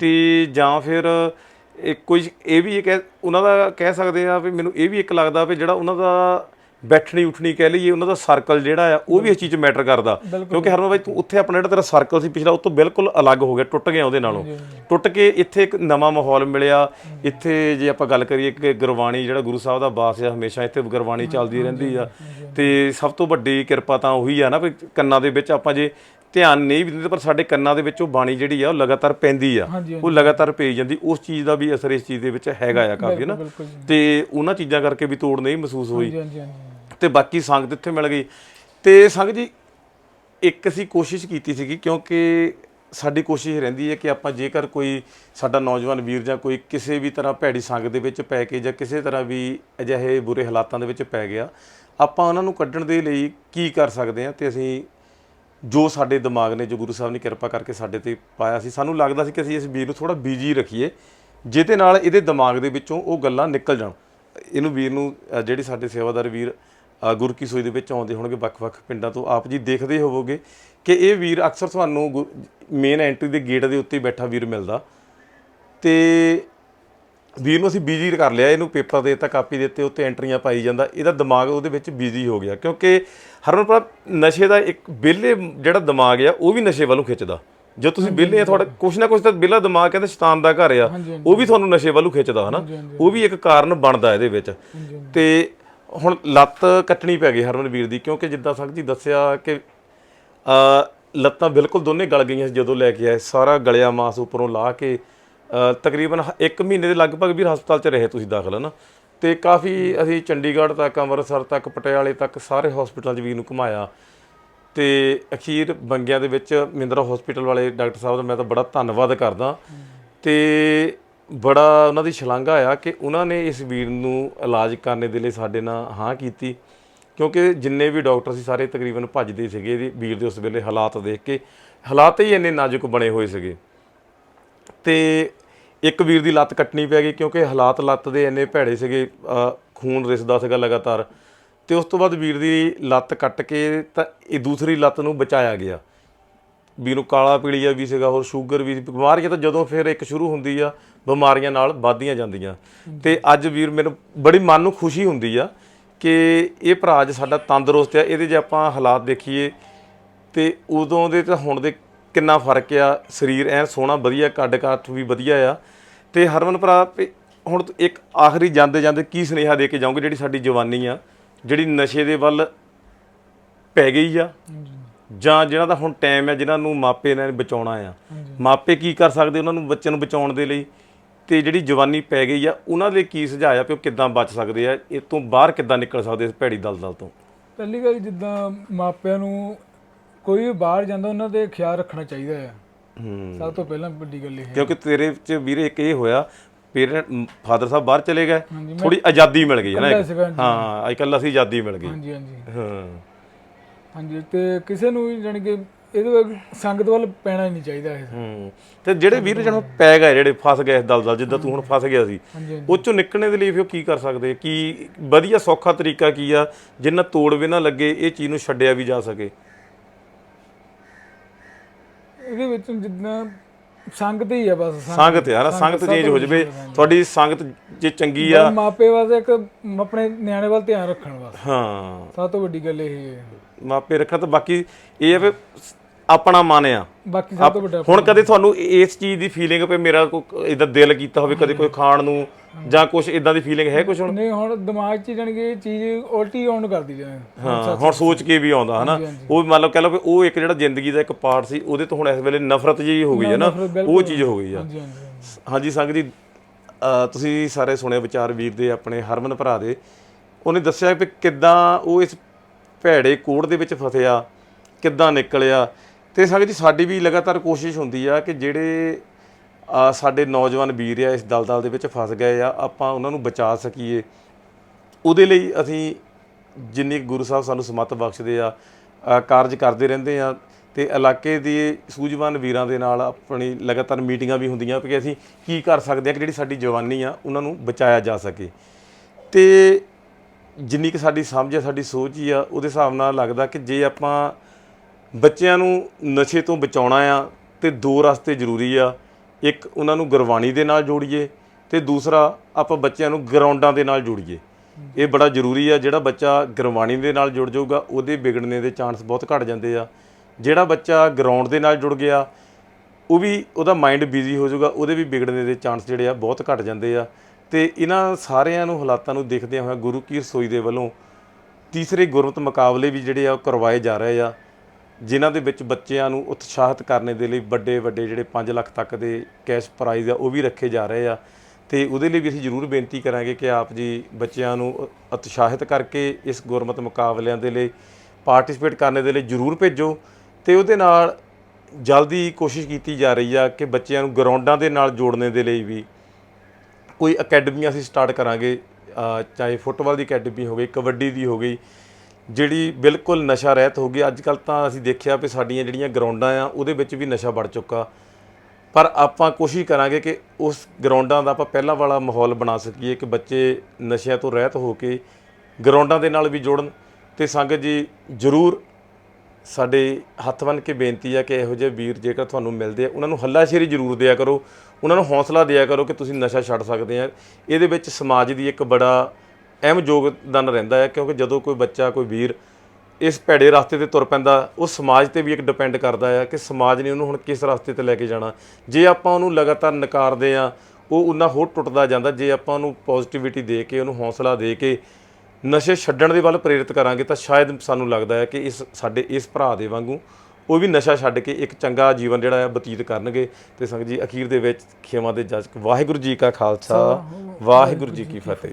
ਤੇ ਜਾਂ ਫਿਰ ਇੱਕ ਕੋਈ ਇਹ ਵੀ ਇੱਕ ਉਹਨਾਂ ਦਾ ਕਹਿ ਸਕਦੇ ਆ ਵੀ ਮੈਨੂੰ ਇਹ ਵੀ ਇੱਕ ਲੱਗਦਾ ਵੀ ਜਿਹੜਾ ਉਹਨਾਂ ਦਾ ਬੈਠਣੀ ਉੱਠਣੀ ਕਹਿ ਲਈਏ ਉਹਨਾਂ ਦਾ ਸਰਕਲ ਜਿਹੜਾ ਆ ਉਹ ਵੀ ਇਸ ਚੀਜ਼ 'ਚ ਮੈਟਰ ਕਰਦਾ। ਕਿਉਂਕਿ ਹਰਮਨ ਬਾਈ ਤੂੰ ਉੱਥੇ ਆਪਣਾ ਜਿਹੜਾ ਤੇਰਾ ਸਰਕਲ ਸੀ ਪਿਛਲਾ ਉਹ ਤੋਂ ਬਿਲਕੁਲ ਅਲੱਗ ਹੋ ਗਿਆ ਟੁੱਟ ਗਿਆ ਉਹਦੇ ਨਾਲੋਂ। ਟੁੱਟ ਕੇ ਇੱਥੇ ਇੱਕ ਨਵਾਂ ਮਾਹੌਲ ਮਿਲਿਆ। ਇੱਥੇ ਜੇ ਆਪਾਂ ਗੱਲ ਕਰੀਏ ਕਿ ਗੁਰਬਾਣੀ ਜਿਹੜਾ ਗੁਰੂ ਸਾਹਿਬ ਦਾ ਬਾਸ ਆ ਹਮੇਸ਼ਾ ਇੱਥੇ ਗੁਰਬਾਣੀ ਚੱਲਦੀ ਰਹਿੰਦੀ ਆ। ਤੇ ਸਭ ਤੋਂ ਵੱਡੀ ਕਿਰਪਾ ਤਾਂ ਉਹੀ ਆ ਨਾ ਵੀ ਕੰਨਾਂ ਦੇ ਵਿੱਚ ਆਪਾਂ ਜੇ ਧਿਆਨ ਨਹੀਂ ਵੀ ਦਿੰਦੇ ਪਰ ਸਾਡੇ ਕੰਨਾਂ ਦੇ ਵਿੱਚ ਉਹ ਬਾਣੀ ਜਿਹੜੀ ਆ ਉਹ ਲਗਾਤਾਰ ਪੈਂਦੀ ਆ। ਉਹ ਲਗਾਤਾਰ ਪਈ ਜਾਂਦੀ। ਉਸ ਚੀਜ਼ ਦਾ ਵੀ ਅਸਰ ਇਸ ਚੀਜ਼ ਦੇ ਵਿੱਚ ਹੈਗਾ ਆ ਕਾਫੀ ਨਾ? ਤੇ ਉਹਨਾਂ ਚੀਜ਼ਾਂ ਕਰਕੇ ਵੀ ਤੋੜ ਨਹੀਂ ਮਹਿਸੂਸ ਹੋਈ। ਹਾਂਜੀ ਹਾਂਜੀ ਹਾਂਜੀ। ਤੇ ਬਾਕੀ ਸੰਗਤ ਇੱਥੇ ਮਿਲ ਗਈ। ਤੇ ਸੰਗਤ ਜੀ, ਇੱਕ ਅਸੀਂ ਕੋਸ਼ਿਸ਼ ਕੀਤੀ ਸੀਗੀ ਕਿਉਂਕਿ ਸਾਡੀ ਕੋਸ਼ਿਸ਼ ਰਹਿੰਦੀ ਹੈ ਕਿ ਆਪਾਂ ਜੇਕਰ ਕੋਈ ਸਾਡਾ ਨੌਜਵਾਨ ਵੀਰ ਜਾਂ ਕੋਈ ਕਿਸੇ ਵੀ ਤਰ੍ਹਾਂ ਭੈੜੀ ਸੰਗ ਦੇ ਵਿੱਚ ਪੈ ਕੇ ਜਾਂ ਕਿਸੇ ਤਰ੍ਹਾਂ ਵੀ ਅਜਿਹੇ ਬੁਰੇ ਹਾਲਾਤਾਂ ਦੇ ਵਿੱਚ ਪੈ ਗਿਆ, ਆਪਾਂ ਉਹਨਾਂ ਨੂੰ ਕੱਢਣ ਦੇ ਲਈ ਕੀ ਕਰ ਸਕਦੇ ਹਾਂ ਤੇ ਅਸੀਂ ਜੋ ਸਾਡੇ ਦਿਮਾਗ ਨੇ, ਜੋ ਗੁਰੂ ਸਾਹਿਬ ਨੇ ਕਿਰਪਾ ਕਰਕੇ ਸਾਡੇ ਤੇ ਪਾਇਆ ਸੀ, ਸਾਨੂੰ ਲੱਗਦਾ ਸੀ ਕਿ ਅਸੀਂ ਇਸ ਵੀਰ ਨੂੰ ਥੋੜਾ ਬੀਜੀ ਰੱਖੀਏ, ਜਿਹਦੇ ਨਾਲ ਇਹਦੇ ਦਿਮਾਗ ਦੇ ਵਿੱਚੋਂ ਉਹ ਗੱਲਾਂ ਨਿਕਲ ਜਾਣ। ਇਹਨੂੰ ਵੀਰ ਨੂੰ ਜਿਹੜੇ ਸਾਡੇ ਸੇਵਾਦਾਰ ਵੀਰ ਗੁਰ ਕੀ ਸੋਈ ਦੇ ਵਿੱਚ ਆਉਂਦੇ ਹੋਣਗੇ ਵੱਖ-ਵੱਖ ਪਿੰਡਾਂ ਤੋਂ। ਆਪ ਜੀ ਦੇਖਦੇ ਹੋਵੋਗੇ ਕਿ ਇਹ ਵੀਰ ਅਕਸਰ ਤੁਹਾਨੂੰ ਮੇਨ ਐਂਟਰੀ ਦੇ ਗੇਟ ਦੇ ਉੱਤੇ ਬੈਠਾ ਵੀਰ ਮਿਲਦਾ। ਤੇ ਵੀਰ ਨੂੰ ਅਸੀਂ ਬਿਜ਼ੀ ਕਰ ਲਿਆ ਇਹਨੂੰ ਪੇਪਰ ਦੇ ਦਿੱਤਾ ਕਾਪੀ ਦੇ ਉੱਤੇ ਉੱਤੇ ਐਂਟਰੀਆਂ ਪਾਈ ਜਾਂਦਾ। ਇਹਦਾ ਦਿਮਾਗ ਉਹਦੇ ਵਿੱਚ ਬਿਜ਼ੀ ਹੋ ਗਿਆ ਕਿਉਂਕਿ ਹਰਮਨਪ੍ਰੀਤ ਨਸ਼ੇ ਦਾ ਇੱਕ ਵਿਹਲੇ ਜਿਹੜਾ ਦਿਮਾਗ ਆ ਉਹ ਵੀ ਨਸ਼ੇ ਵੱਲੋਂ ਖਿੱਚਦਾ। ਜੇ ਤੁਸੀਂ ਵਿਹਲੇ ਆ ਤੁਹਾਡਾ ਕੁਛ ਨਾ ਕੁਛ ਤਾਂ ਵਿਹਲਾ ਦਿਮਾਗ ਕਹਿੰਦਾ ਸ਼ੈਤਾਨ ਦਾ ਘਰ ਆ। ਉਹ ਵੀ ਤੁਹਾਨੂੰ ਨਸ਼ੇ ਵੱਲੋਂ ਖਿੱਚਦਾ ਹਨਾ। ਉਹ ਵੀ ਇੱਕ ਕਾਰਨ ਬਣਦਾ ਇਹਦੇ ਵਿੱਚ। ਤੇ ਹੁਣ ਲੱਤ ਕੱਟਣੀ ਪੈ ਗਈ ਹਰਮਨਵੀਰ ਦੀ, ਕਿਉਂਕਿ ਜਿੱਦਾਂ ਸੰਗਤ ਜੀ ਦੱਸਿਆ ਕਿ, ਅ, ਲੱਤਾਂ ਬਿਲਕੁਲ ਦੋਨੇ ਗਲ ਗਈਆਂ ਸੀ ਜਦੋਂ ਲੈ ਕੇ ਆਏ, ਸਾਰਾ ਗਲਿਆ ਮਾਸ ਉੱਪਰੋਂ ਲਾ ਕੇ ਤਕਰੀਬਨ 1 ਮਹੀਨੇ ਦੇ ਲਗਭਗ ਵੀਰ ਹਸਪਤਾਲ 'ਚ ਰਹੇ ਤੁਸੀਂ ਦਾਖਲ ਨਾ ਤੇ ਕਾਫੀ ਅਸੀਂ ਚੰਡੀਗੜ੍ਹ ਤੱਕ, ਅੰਮ੍ਰਿਤਸਰ ਤੱਕ, ਪਟਿਆਲੇ ਤੱਕ ਸਾਰੇ ਹਸਪਤਾਲਾਂ 'ਚ ਵੀਰ ਨੂੰ ਘੁਮਾਇਆ। ਤੇ ਅਖੀਰ ਬੰਗਿਆਂ ਦੇ ਵਿੱਚ ਮਿੰਦਰਾ ਹਸਪੀਟਲ ਵਾਲੇ ਡਾਕਟਰ ਸਾਹਿਬ ਦਾ ਮੈਂ ਤਾਂ ਬੜਾ ਧੰਨਵਾਦ ਕਰਦਾ। ਤੇ ਬੜਾ ਉਹਨਾਂ ਦੀ ਸ਼ਲਾਘਾ ਆ ਕਿ ਉਹਨਾਂ ਨੇ ਇਸ ਵੀਰ ਨੂੰ ਇਲਾਜ ਕਰਨੇ ਦੇ ਲਈ ਸਾਡੇ ਨਾਲ ਹਾਂ ਕੀਤੀ, ਕਿਉਂਕਿ ਜਿੰਨੇ ਵੀ ਡਾਕਟਰ ਸੀ ਸਾਰੇ ਤਕਰੀਬਨ ਭੱਜਦੇ ਸੀਗੇ ਇਹਦੇ, ਵੀਰ ਦੇ ਉਸ ਵੇਲੇ ਹਾਲਾਤ ਦੇਖ ਕੇ, ਹਾਲਾਤ ਹੀ ਇੰਨੇ ਨਾਜ਼ੁਕ ਬਣੇ ਹੋਏ ਸੀਗੇ ਤੇ ਇੱਕ ਵੀਰ ਦੀ ਲੱਤ ਕੱਟਣੀ ਪੈ ਗਈ ਕਿਉਂਕਿ ਹਾਲਾਤ ਲੱਤ ਦੇ ਇੰਨੇ ਭੈੜੇ ਸੀਗੇ ਖੂਨ ਰਿਸਦਾ ਸੀਗਾ ਲਗਾਤਾਰ ਤੇ ਉਸ ਤੋਂ ਬਾਅਦ ਵੀਰ ਦੀ ਲੱਤ ਕੱਟ ਕੇ ਤਾਂ ਇਹ ਦੂਸਰੀ ਲੱਤ ਨੂੰ ਬਚਾਇਆ ਗਿਆ ਵੀਰ ਨੂੰ ਕਾਲਾ ਪੀਲੀਆ ਵੀ ਸੀਗਾ, ਹੋਰ ਸ਼ੂਗਰ ਵੀ ਸੀ। ਬਿਮਾਰੀਆਂ ਤਾਂ ਜਦੋਂ ਫਿਰ ਇੱਕ ਸ਼ੁਰੂ ਹੁੰਦੀ ਆ ਬਿਮਾਰੀਆਂ ਨਾਲ ਵੱਧਦੀਆਂ ਜਾਂਦੀਆਂ। ਤੇ ਅੱਜ ਵੀਰ ਮੈਨੂੰ ਬੜੀ ਮਨ ਨੂੰ ਖੁਸ਼ੀ ਹੁੰਦੀ ਆ ਕਿ ਇਹ ਭਰਾ ਅੱਜ ਸਾਡਾ ਤੰਦਰੁਸਤ ਆ। ਇਹਦੇ ਜੇ ਆਪਾਂ ਹਾਲਾਤ ਦੇਖੀਏ ਤੇ ਉਦੋਂ ਦੇ ਤੇ ਹੁਣ ਦੇ ਕਿੰਨਾ ਫ਼ਰਕ ਆ। ਸਰੀਰ ਐਨ ਸੋਹਣਾ ਵਧੀਆ ਕੱਦ ਕਾਠ ਵੀ ਵਧੀਆ ਆ। ਤੇ ਹਰਮਨ ਭਰਾ ਹੁਣ ਇੱਕ ਆਖਰੀ ਜਾਂਦੇ ਜਾਂਦੇ ਕੀ ਸੁਨੇਹਾ ਦੇ ਕੇ ਜਾਓਗੇ ਜਿਹੜੀ ਸਾਡੀ ਜਵਾਨੀ ਆ ਜਿਹੜੀ ਨਸ਼ੇ ਦੇ ਵੱਲ ਪੈ ਗਈ ਆ? ਜਾਂ ਜਿਹਨਾਂ ਦਾ ਹੁਣ ਟਾਈਮ ਹੈ ਜਿਨ੍ਹਾਂ ਨੂੰ ਮਾਪੇ ਨੇ ਬਚਾਉਣਾ ਆ। ਮਾਪੇ ਕੀ ਕਰ ਸਕਦੇ ਉਹਨਾਂ ਨੂੰ ਬੱਚਿਆਂ ਨੂੰ ਬਚਾਉਣ ਦੇ ਲਈ? ਤੇ ਜਿਹੜੀ ਜਵਾਨੀ ਪੈ ਗਈ ਆ ਉਹਨਾਂ ਦੇ ਕੀ ਸੁਝਾਅ ਆ ਵੀ ਉਹ ਕਿੱਦਾਂ ਬਚ ਸਕਦੇ ਆ ਇਹ ਤੋਂ ਬਾਹਰ ਕਿੱਦਾਂ ਨਿਕਲ ਸਕਦੇ ਇਸ ਭੈੜੀ ਦਲਦਲ ਤੋਂ? ਪਹਿਲੀ ਗੱਲ ਜਿੱਦਾਂ ਮਾਪਿਆਂ ਨੂੰ ਕੋਈ ਵੀ ਬਾਹਰ ਜਾਂਦਾ ਉਹਨਾਂ ਦੇ ਖਿਆਲ ਰੱਖਣਾ ਚਾਹੀਦਾ ਹੂੰ। ਸਭ ਤੋਂ ਪਹਿਲਾਂ ਵੱਡੀ ਗੱਲ ਇਹ ਹੈ। ਕਿਉਂਕਿ ਤੇਰੇ ਚ ਵੀਰੇ ਇੱਕ ਇਹ ਹੋਇਆ ਪੇਰੈਂਟ ਫਾਦਰ ਸਾਹਿਬ ਬਾਹਰ ਚਲੇ ਗਏ ਥੋੜੀ ਆਜ਼ਾਦੀ ਮਿਲ ਗਈ ਹੈ ਨਾ। ਹਾਂ ਅੱਜ ਕੱਲ੍ਹ ਅਸੀਂ ਆਜ਼ਾਦੀ ਮਿਲ ਗਈ। ਹਾਂਜੀ ਹਾਂਜੀ। ਹਾਂ। ਹਾਂਜੀ ਤੇ ਕਿਸੇ ਨੂੰ ਵੀ ਜਾਣੀ ਕਿ ਇਹਦੇ ਵੱਲ ਸੰਗਤ ਵੱਲ ਪੈਣਾ ਹੀ ਨਹੀਂ ਚਾਹੀਦਾ ਇਹ। ਹੂੰ ਤੇ ਜਿਹੜੇ ਵੀਰ ਜਣ ਪੈ ਗਏ ਜਿਹੜੇ ਫਸ ਗਏ ਇਸ ਦਲਦਲ ਜਿੱਦਾਂ ਤੂੰ ਹੁਣ ਫਸ ਗਿਆ ਸੀ ਹਾਂਜੀ ਹਾਂਜੀ। ਉਹ ਚੋਂ ਨਿਕਲਣੇ ਦੇ ਲਈ ਫਿਰ ਉਹ ਕੀ ਕਰ ਸਕਦੇ? ਕੀ ਵਧੀਆ ਸੌਖਾ ਤਰੀਕਾ ਕੀ ਆ? ਜਿੰਨਾ ਤੋੜ ਵੀ ਨਾ ਲੱਗੇ ਇਹ ਚੀਜ਼ ਨੂੰ ਛੱਡਿਆ ਵੀ ਜਾ ਸਕੇ। ਇਹਦੇ ਵਿੱਚ ਜਿੱਦਾਂ ਸੰਗਤ ਹੀ ਆ ਬਸ ਸੰਗਤ। ਆ ਨਾ ਸੰਗਤ ਚੇਂਜ ਹੋ ਜਵੇ ਤੁਹਾਡੀ ਸੰਗਤ ਜੇ ਚੰਗੀ ਆ ਮਾਪੇ ਵਾਸਤੇ ਇੱਕ ਆਪਣੇ ਨਿਆਣੇ ਵੱਲ ਧਿਆਨ ਰੱਖਣ ਵਾਸਤੇ ਹਾਂ। ਸਭ ਤੋਂ ਵੱਡੀ ਗੱਲ ਇਹ ਹੈ। ਮਾਪੇ ਰੱਖਣ ਤਾਂ ਬਾਕੀ ਇਹ ਆ ਵੀ ਆਪਣਾ ਮਨ ਆ। ਬਾਕੀ ਸਭ ਤੋਂ ਵੱਡਾ ਹੁਣ ਕਦੇ ਤੁਹਾਨੂੰ ਇਸ ਚੀਜ਼ ਦੀ ਫੀਲਿੰਗ ਪਈ ਮੇਰਾ ਕੋਈ ਇਦਾਂ ਦਿਲ ਕੀਤਾ ਹੋਵੇ ਕਦੇ ਕੋਈ ਖਾਣ ਨੂੰ ਜਾਂ ਕੁਝ ਇਦਾਂ ਦੀ ਫੀਲਿੰਗ ਹੈ ਕੁਝ ਹੁਣ? ਨਹੀਂ ਹੁਣ ਦਿਮਾਗ 'ਚ ਜਾਣੀ ਕਿ ਇਹ ਚੀਜ਼ ਉਲਟੀ ਆਉਣ ਕਰਦੀ ਜਾਣੀ ਹਾਂ ਹੁਣ ਸੋਚ ਕੇ ਵੀ ਆਉਂਦਾ ਹਨਾ। ਉਹ ਮੰਨ ਲਓ ਕਹ ਲਓ ਵੀ ਉਹ ਇੱਕ ਜਿਹੜਾ ਜ਼ਿੰਦਗੀ ਦਾ ਇੱਕ ਪਾਰਟ ਸੀ ਉਹਦੇ ਤੋਂ ਹੁਣ ਇਸ ਵੇਲੇ ਨਫ਼ਰਤ ਜਿਹੀ ਹੋ ਗਈ ਹੈ ਨਾ ਨਫ਼ਰਤ ਬਿਲਕੁਲ ਉਹ ਚੀਜ਼ ਹੋ ਗਈ ਆ। ਹਾਂਜੀ ਹਾਂਜੀ ਹਾਂਜੀ। ਹਾਂਜੀ ਸੰਗ ਜੀ ਤੁਸੀਂ ਸਾਰੇ ਸੁਣੇ ਵਿਚਾਰ ਵੀਰ ਦੇ ਆਪਣੇ ਹਰਮਨ ਭਰਾ ਦੇ। ਉਹਨੇ ਦੱਸਿਆ ਵੀ ਕਿੱਦਾਂ ਉਹ ਇਸ ਭੈੜੇ ਕੋੜ ਦੇ ਵਿੱਚ ਫਸਿਆ ਕਿੱਦਾਂ ਨਿਕਲਿਆ ਤੇ ਸੰਗ ਜੀ ਸਾਡੀ ਵੀ ਲਗਾਤਾਰ ਕੋਸ਼ਿਸ਼ ਹੁੰਦੀ ਆ ਕਿ ਜਿਹੜੇ ਅਹ ਸਾਡੇ ਨੌਜਵਾਨ ਵੀਰ ਆ ਇਸ ਦਲਦਲ ਦੇ ਵਿੱਚ ਫਸ ਗਏ ਆ ਆਪਾਂ ਉਹਨਾਂ ਨੂੰ ਬਚਾ ਸਕੀਏ। ਉਹਦੇ ਲਈ ਅਸੀਂ ਜਿੰਨੀ ਕੁ ਗੁਰੂ ਸਾਹਿਬ ਸਾਨੂੰ ਸਮੱਤ ਬਖਸ਼ਦੇ ਆ ਅ, ਕਾਰਜ ਕਰਦੇ ਰਹਿੰਦੇ ਆ ਤੇ ਇਲਾਕੇ ਦੇ ਸੂਝਵਾਨ ਵੀਰਾਂ ਦੇ ਨਾਲ ਆਪਣੀ ਲਗਾਤਾਰ ਮੀਟਿੰਗਾਂ ਵੀ ਹੁੰਦੀਆਂ ਕਿ ਅਸੀਂ ਕੀ ਕਰ ਸਕਦੇ ਹਾਂ ਕਿ ਜਿਹੜੀ ਸਾਡੀ ਜਵਾਨੀ ਆ ਉਹਨਾਂ ਨੂੰ ਬਚਾਇਆ ਜਾ ਸਕੇ। ਤੇ ਜਿੰਨੀ ਕਿ ਸਾਡੀ ਸਮਝ ਆ ਸਾਡੀ ਸੋਚ ਹੀ ਆ ਉਹਦੇ ਹਿਸਾਬ ਨਾਲ ਲੱਗਦਾ ਕਿ ਜੇ ਆਪਾਂ ਬੱਚਿਆਂ ਨੂੰ ਨਸ਼ੇ ਤੋਂ ਬਚਾਉਣਾ ਆ ਤੇ ਦੋ ਰਸਤੇ ਜ਼ਰੂਰੀ ਆ। ਇੱਕ ਉਹਨਾਂ ਨੂੰ ਗੁਰਬਾਣੀ ਦੇ ਨਾਲ ਜੋੜੀਏ ਤੇ ਦੂਸਰਾ ਆਪਾਂ ਬੱਚਿਆਂ ਨੂੰ ਗਰਾਊਂਡਾਂ ਦੇ ਨਾਲ ਜੋੜੀਏ। ਇਹ ਬੜਾ ਜ਼ਰੂਰੀ ਆ, ਜਿਹੜਾ ਬੱਚਾ ਗੁਰਬਾਣੀ ਦੇ ਨਾਲ ਜੁੜ ਜਾਊਗਾ, ਉਹਦੇ ਵਿਗੜਨੇ ਦੇ ਚਾਂਸ ਬਹੁਤ ਘਟ ਜਾਂਦੇ ਆ। ਜਿਹੜਾ ਬੱਚਾ ਗਰਾਊਂਡ ਦੇ ਨਾਲ ਜੁੜ ਗਿਆ, ਉਹ ਵੀ ਉਹਦਾ ਮਾਈਂਡ ਬਿਜ਼ੀ ਹੋ ਜਾਊਗਾ, ਉਹਦੇ ਵੀ ਵਿਗੜਨੇ ਦੇ ਚਾਂਸ ਜਿਹੜੇ ਆ ਬਹੁਤ ਘਟ ਜਾਂਦੇ ਆ। ਤੇ ਇਹਨਾਂ ਸਾਰਿਆਂ ਨੂੰ ਹਾਲਾਤਾਂ ਨੂੰ ਦੇਖਦਿਆਂ ਹੋਇਆ ਗੁਰੂ ਕੀ ਰਸੋਈ ਦੇ ਵੱਲੋਂ ਤੀਸਰੇ ਗੁਰਮਤ ਮੁਕਾਬਲੇ ਵੀ ਜਿਹੜੇ ਆ ਉਹ ਕਰਵਾਏ ਜਾ ਰਹੇ ਆ। ਜਿਨ੍ਹਾਂ ਦੇ ਵਿੱਚ ਬੱਚਿਆਂ ਨੂੰ ਉਤਸ਼ਾਹਿਤ ਕਰਨ ਦੇ ਲਈ ਵੱਡੇ ਵੱਡੇ ਜਿਹੜੇ 5 ਲੱਖ ਤੱਕ ਦੇ ਕੈਸ਼ ਪ੍ਰਾਈਜ਼ ਆ, ਉਹ ਵੀ ਰੱਖੇ ਜਾ ਰਹੇ ਆ। ਤੇ ਉਹਦੇ ਲਈ ਵੀ ਅਸੀਂ ਜ਼ਰੂਰ ਬੇਨਤੀ ਕਰਾਂਗੇ ਕਿ ਆਪ ਜੀ ਬੱਚਿਆਂ ਨੂੰ ਉਤਸ਼ਾਹਿਤ ਕਰਕੇ ਇਸ ਗੁਰਮਤ ਮੁਕਾਬਲਿਆਂ ਦੇ ਲਈ ਪਾਰਟਿਸਿਪੇਟ ਕਰਨ ਦੇ ਲਈ ਜ਼ਰੂਰ ਭੇਜੋ। ਤੇ ਉਹਦੇ ਨਾਲ ਜਲਦੀ ਕੋਸ਼ਿਸ਼ ਕੀਤੀ ਜਾ ਰਹੀ ਆ ਕਿ ਬੱਚਿਆਂ ਨੂੰ ਗਰਾਊਂਡਾਂ ਦੇ ਨਾਲ ਜੋੜਨੇ ਦੇ ਲਈ ਵੀ ਕੋਈ ਅਕੈਡਮੀਆਂ ਅਸੀਂ ਸਟਾਰਟ ਕਰਾਂਗੇ। ਚਾਹੇ ਫੁੱਟਬਾਲ ਦੀ ਅਕੈਡਮੀ ਹੋ ਗਈ, ਕਬੱਡੀ ਦੀ ਹੋ ਗਈ ਜਿਹੜੀ ਬਿਲਕੁਲ ਨਸ਼ਾ ਰਹਿਤ ਹੋ ਗਈ ਅੱਜ ਕੱਲ ਤਾਂ ਅਸੀਂ ਦੇਖਿਆ ਵੀ ਸਾਡੀਆਂ ਜਿਹੜੀਆਂ ਗਰਾਊਂਡਾਂ ਆ, ਉਹਦੇ ਵਿੱਚ ਵੀ ਨਸ਼ਾ ਵੜ ਚੁੱਕਾ। ਪਰ ਆਪਾਂ ਕੋਸ਼ਿਸ਼ ਕਰਾਂਗੇ ਕਿ ਉਸ ਗਰਾਊਂਡਾਂ ਦਾ ਆਪਾਂ ਪਹਿਲਾਂ ਵਾਲਾ ਮਾਹੌਲ ਬਣਾ ਸਕੀਏ, ਕਿ ਬੱਚੇ ਨਸ਼ਿਆਂ ਤੋਂ ਰਹਿਤ ਹੋ ਕੇ ਗਰਾਊਂਡਾਂ ਦੇ ਨਾਲ ਵੀ ਜੋੜਨ। ਤੇ ਸੰਗਤ ਜੀ, ਜ਼ਰੂਰ ਸਾਡੇ ਹੱਥ ਬੰਨ੍ਹ ਕੇ ਬੇਨਤੀ ਆ ਕਿ ਇਹੋ ਜਿਹੇ ਵੀਰ ਜੇਕਰ ਤੁਹਾਨੂੰ ਮਿਲਦੇ ਆ, ਉਹਨਾਂ ਨੂੰ ਹੱਲਾਸ਼ੇਰੀ ਜ਼ਰੂਰ ਦਿਆ ਕਰੋ। ਉਹਨਾਂ ਨੂੰ ਹੌਸਲਾ ਦਿਆ ਕਰੋ ਕਿ ਤੁਸੀਂ ਨਸ਼ਾ ਛੱਡ ਸਕਦੇ ਆ। ਇਹਦੇ ਵਿੱਚ ਸਮਾਜ ਦੀ ਇੱਕ ਬੜਾ ਅਹਿਮ ਯੋਗਦਾਨ ਰਹਿੰਦਾ ਹੈ ਕਿਉਂਕਿ ਜਦੋਂ ਕੋਈ ਬੱਚਾ ਕੋਈ ਵੀਰ ਇਸ ਭੈੜੇ ਰਸਤੇ ਤੇ ਤੁਰ ਪੈਂਦਾ ਉਹ ਸਮਾਜ ਤੇ ਵੀ ਇੱਕ ਡਿਪੈਂਡ ਕਰਦਾ ਹੈ ਕਿ ਸਮਾਜ ਨੇ ਉਹਨੂੰ ਹੁਣ ਕਿਸ ਰਸਤੇ ਤੇ ਲੈ ਕੇ ਜਾਣਾ। ਜੇ ਆਪਾਂ ਉਹਨੂੰ ਲਗਾਤਾਰ ਨਕਾਰਦੇ ਆ ਉਹ ਉਹਨਾਂ ਹੋਰ ਟੁੱਟਦਾ ਜਾਂਦਾ ਜੇ ਆਪਾਂ ਉਹਨੂੰ ਪੋਜ਼ਿਟਿਵਿਟੀ ਦੇ ਕੇ ਉਹਨੂੰ ਹੌਸਲਾ ਦੇ ਕੇ ਨਸ਼ੇ ਛੱਡਣ ਦੇ ਵੱਲ ਪ੍ਰੇਰਿਤ ਕਰਾਂਗੇ ਤਾਂ ਸ਼ਾਇਦ ਸਾਨੂੰ ਲੱਗਦਾ ਹੈ ਕਿ ਇਸ ਸਾਡੇ ਇਸ ਭਰਾ ਦੇ ਵਾਂਗੂ ਉਹ ਵੀ ਨਸ਼ਾ ਛੱਡ ਕੇ ਇੱਕ ਚੰਗਾ ਜੀਵਨ ਜਿਹੜਾ ਹੈ ਬਤੀਤ ਕਰਨਗੇ। ਤੇ ਸੰਗਤ ਜੀ ਅਖੀਰ ਦੇ ਵਿੱਚ ਖੇਮਾ ਦੇ ਜੱਜ ਵਾਹਿਗੁਰੂ ਜੀ ਕਾ ਖਾਲਸਾ ਵਾਹਿਗੁਰੂ ਜੀ ਕੀ ਫਤਿਹ।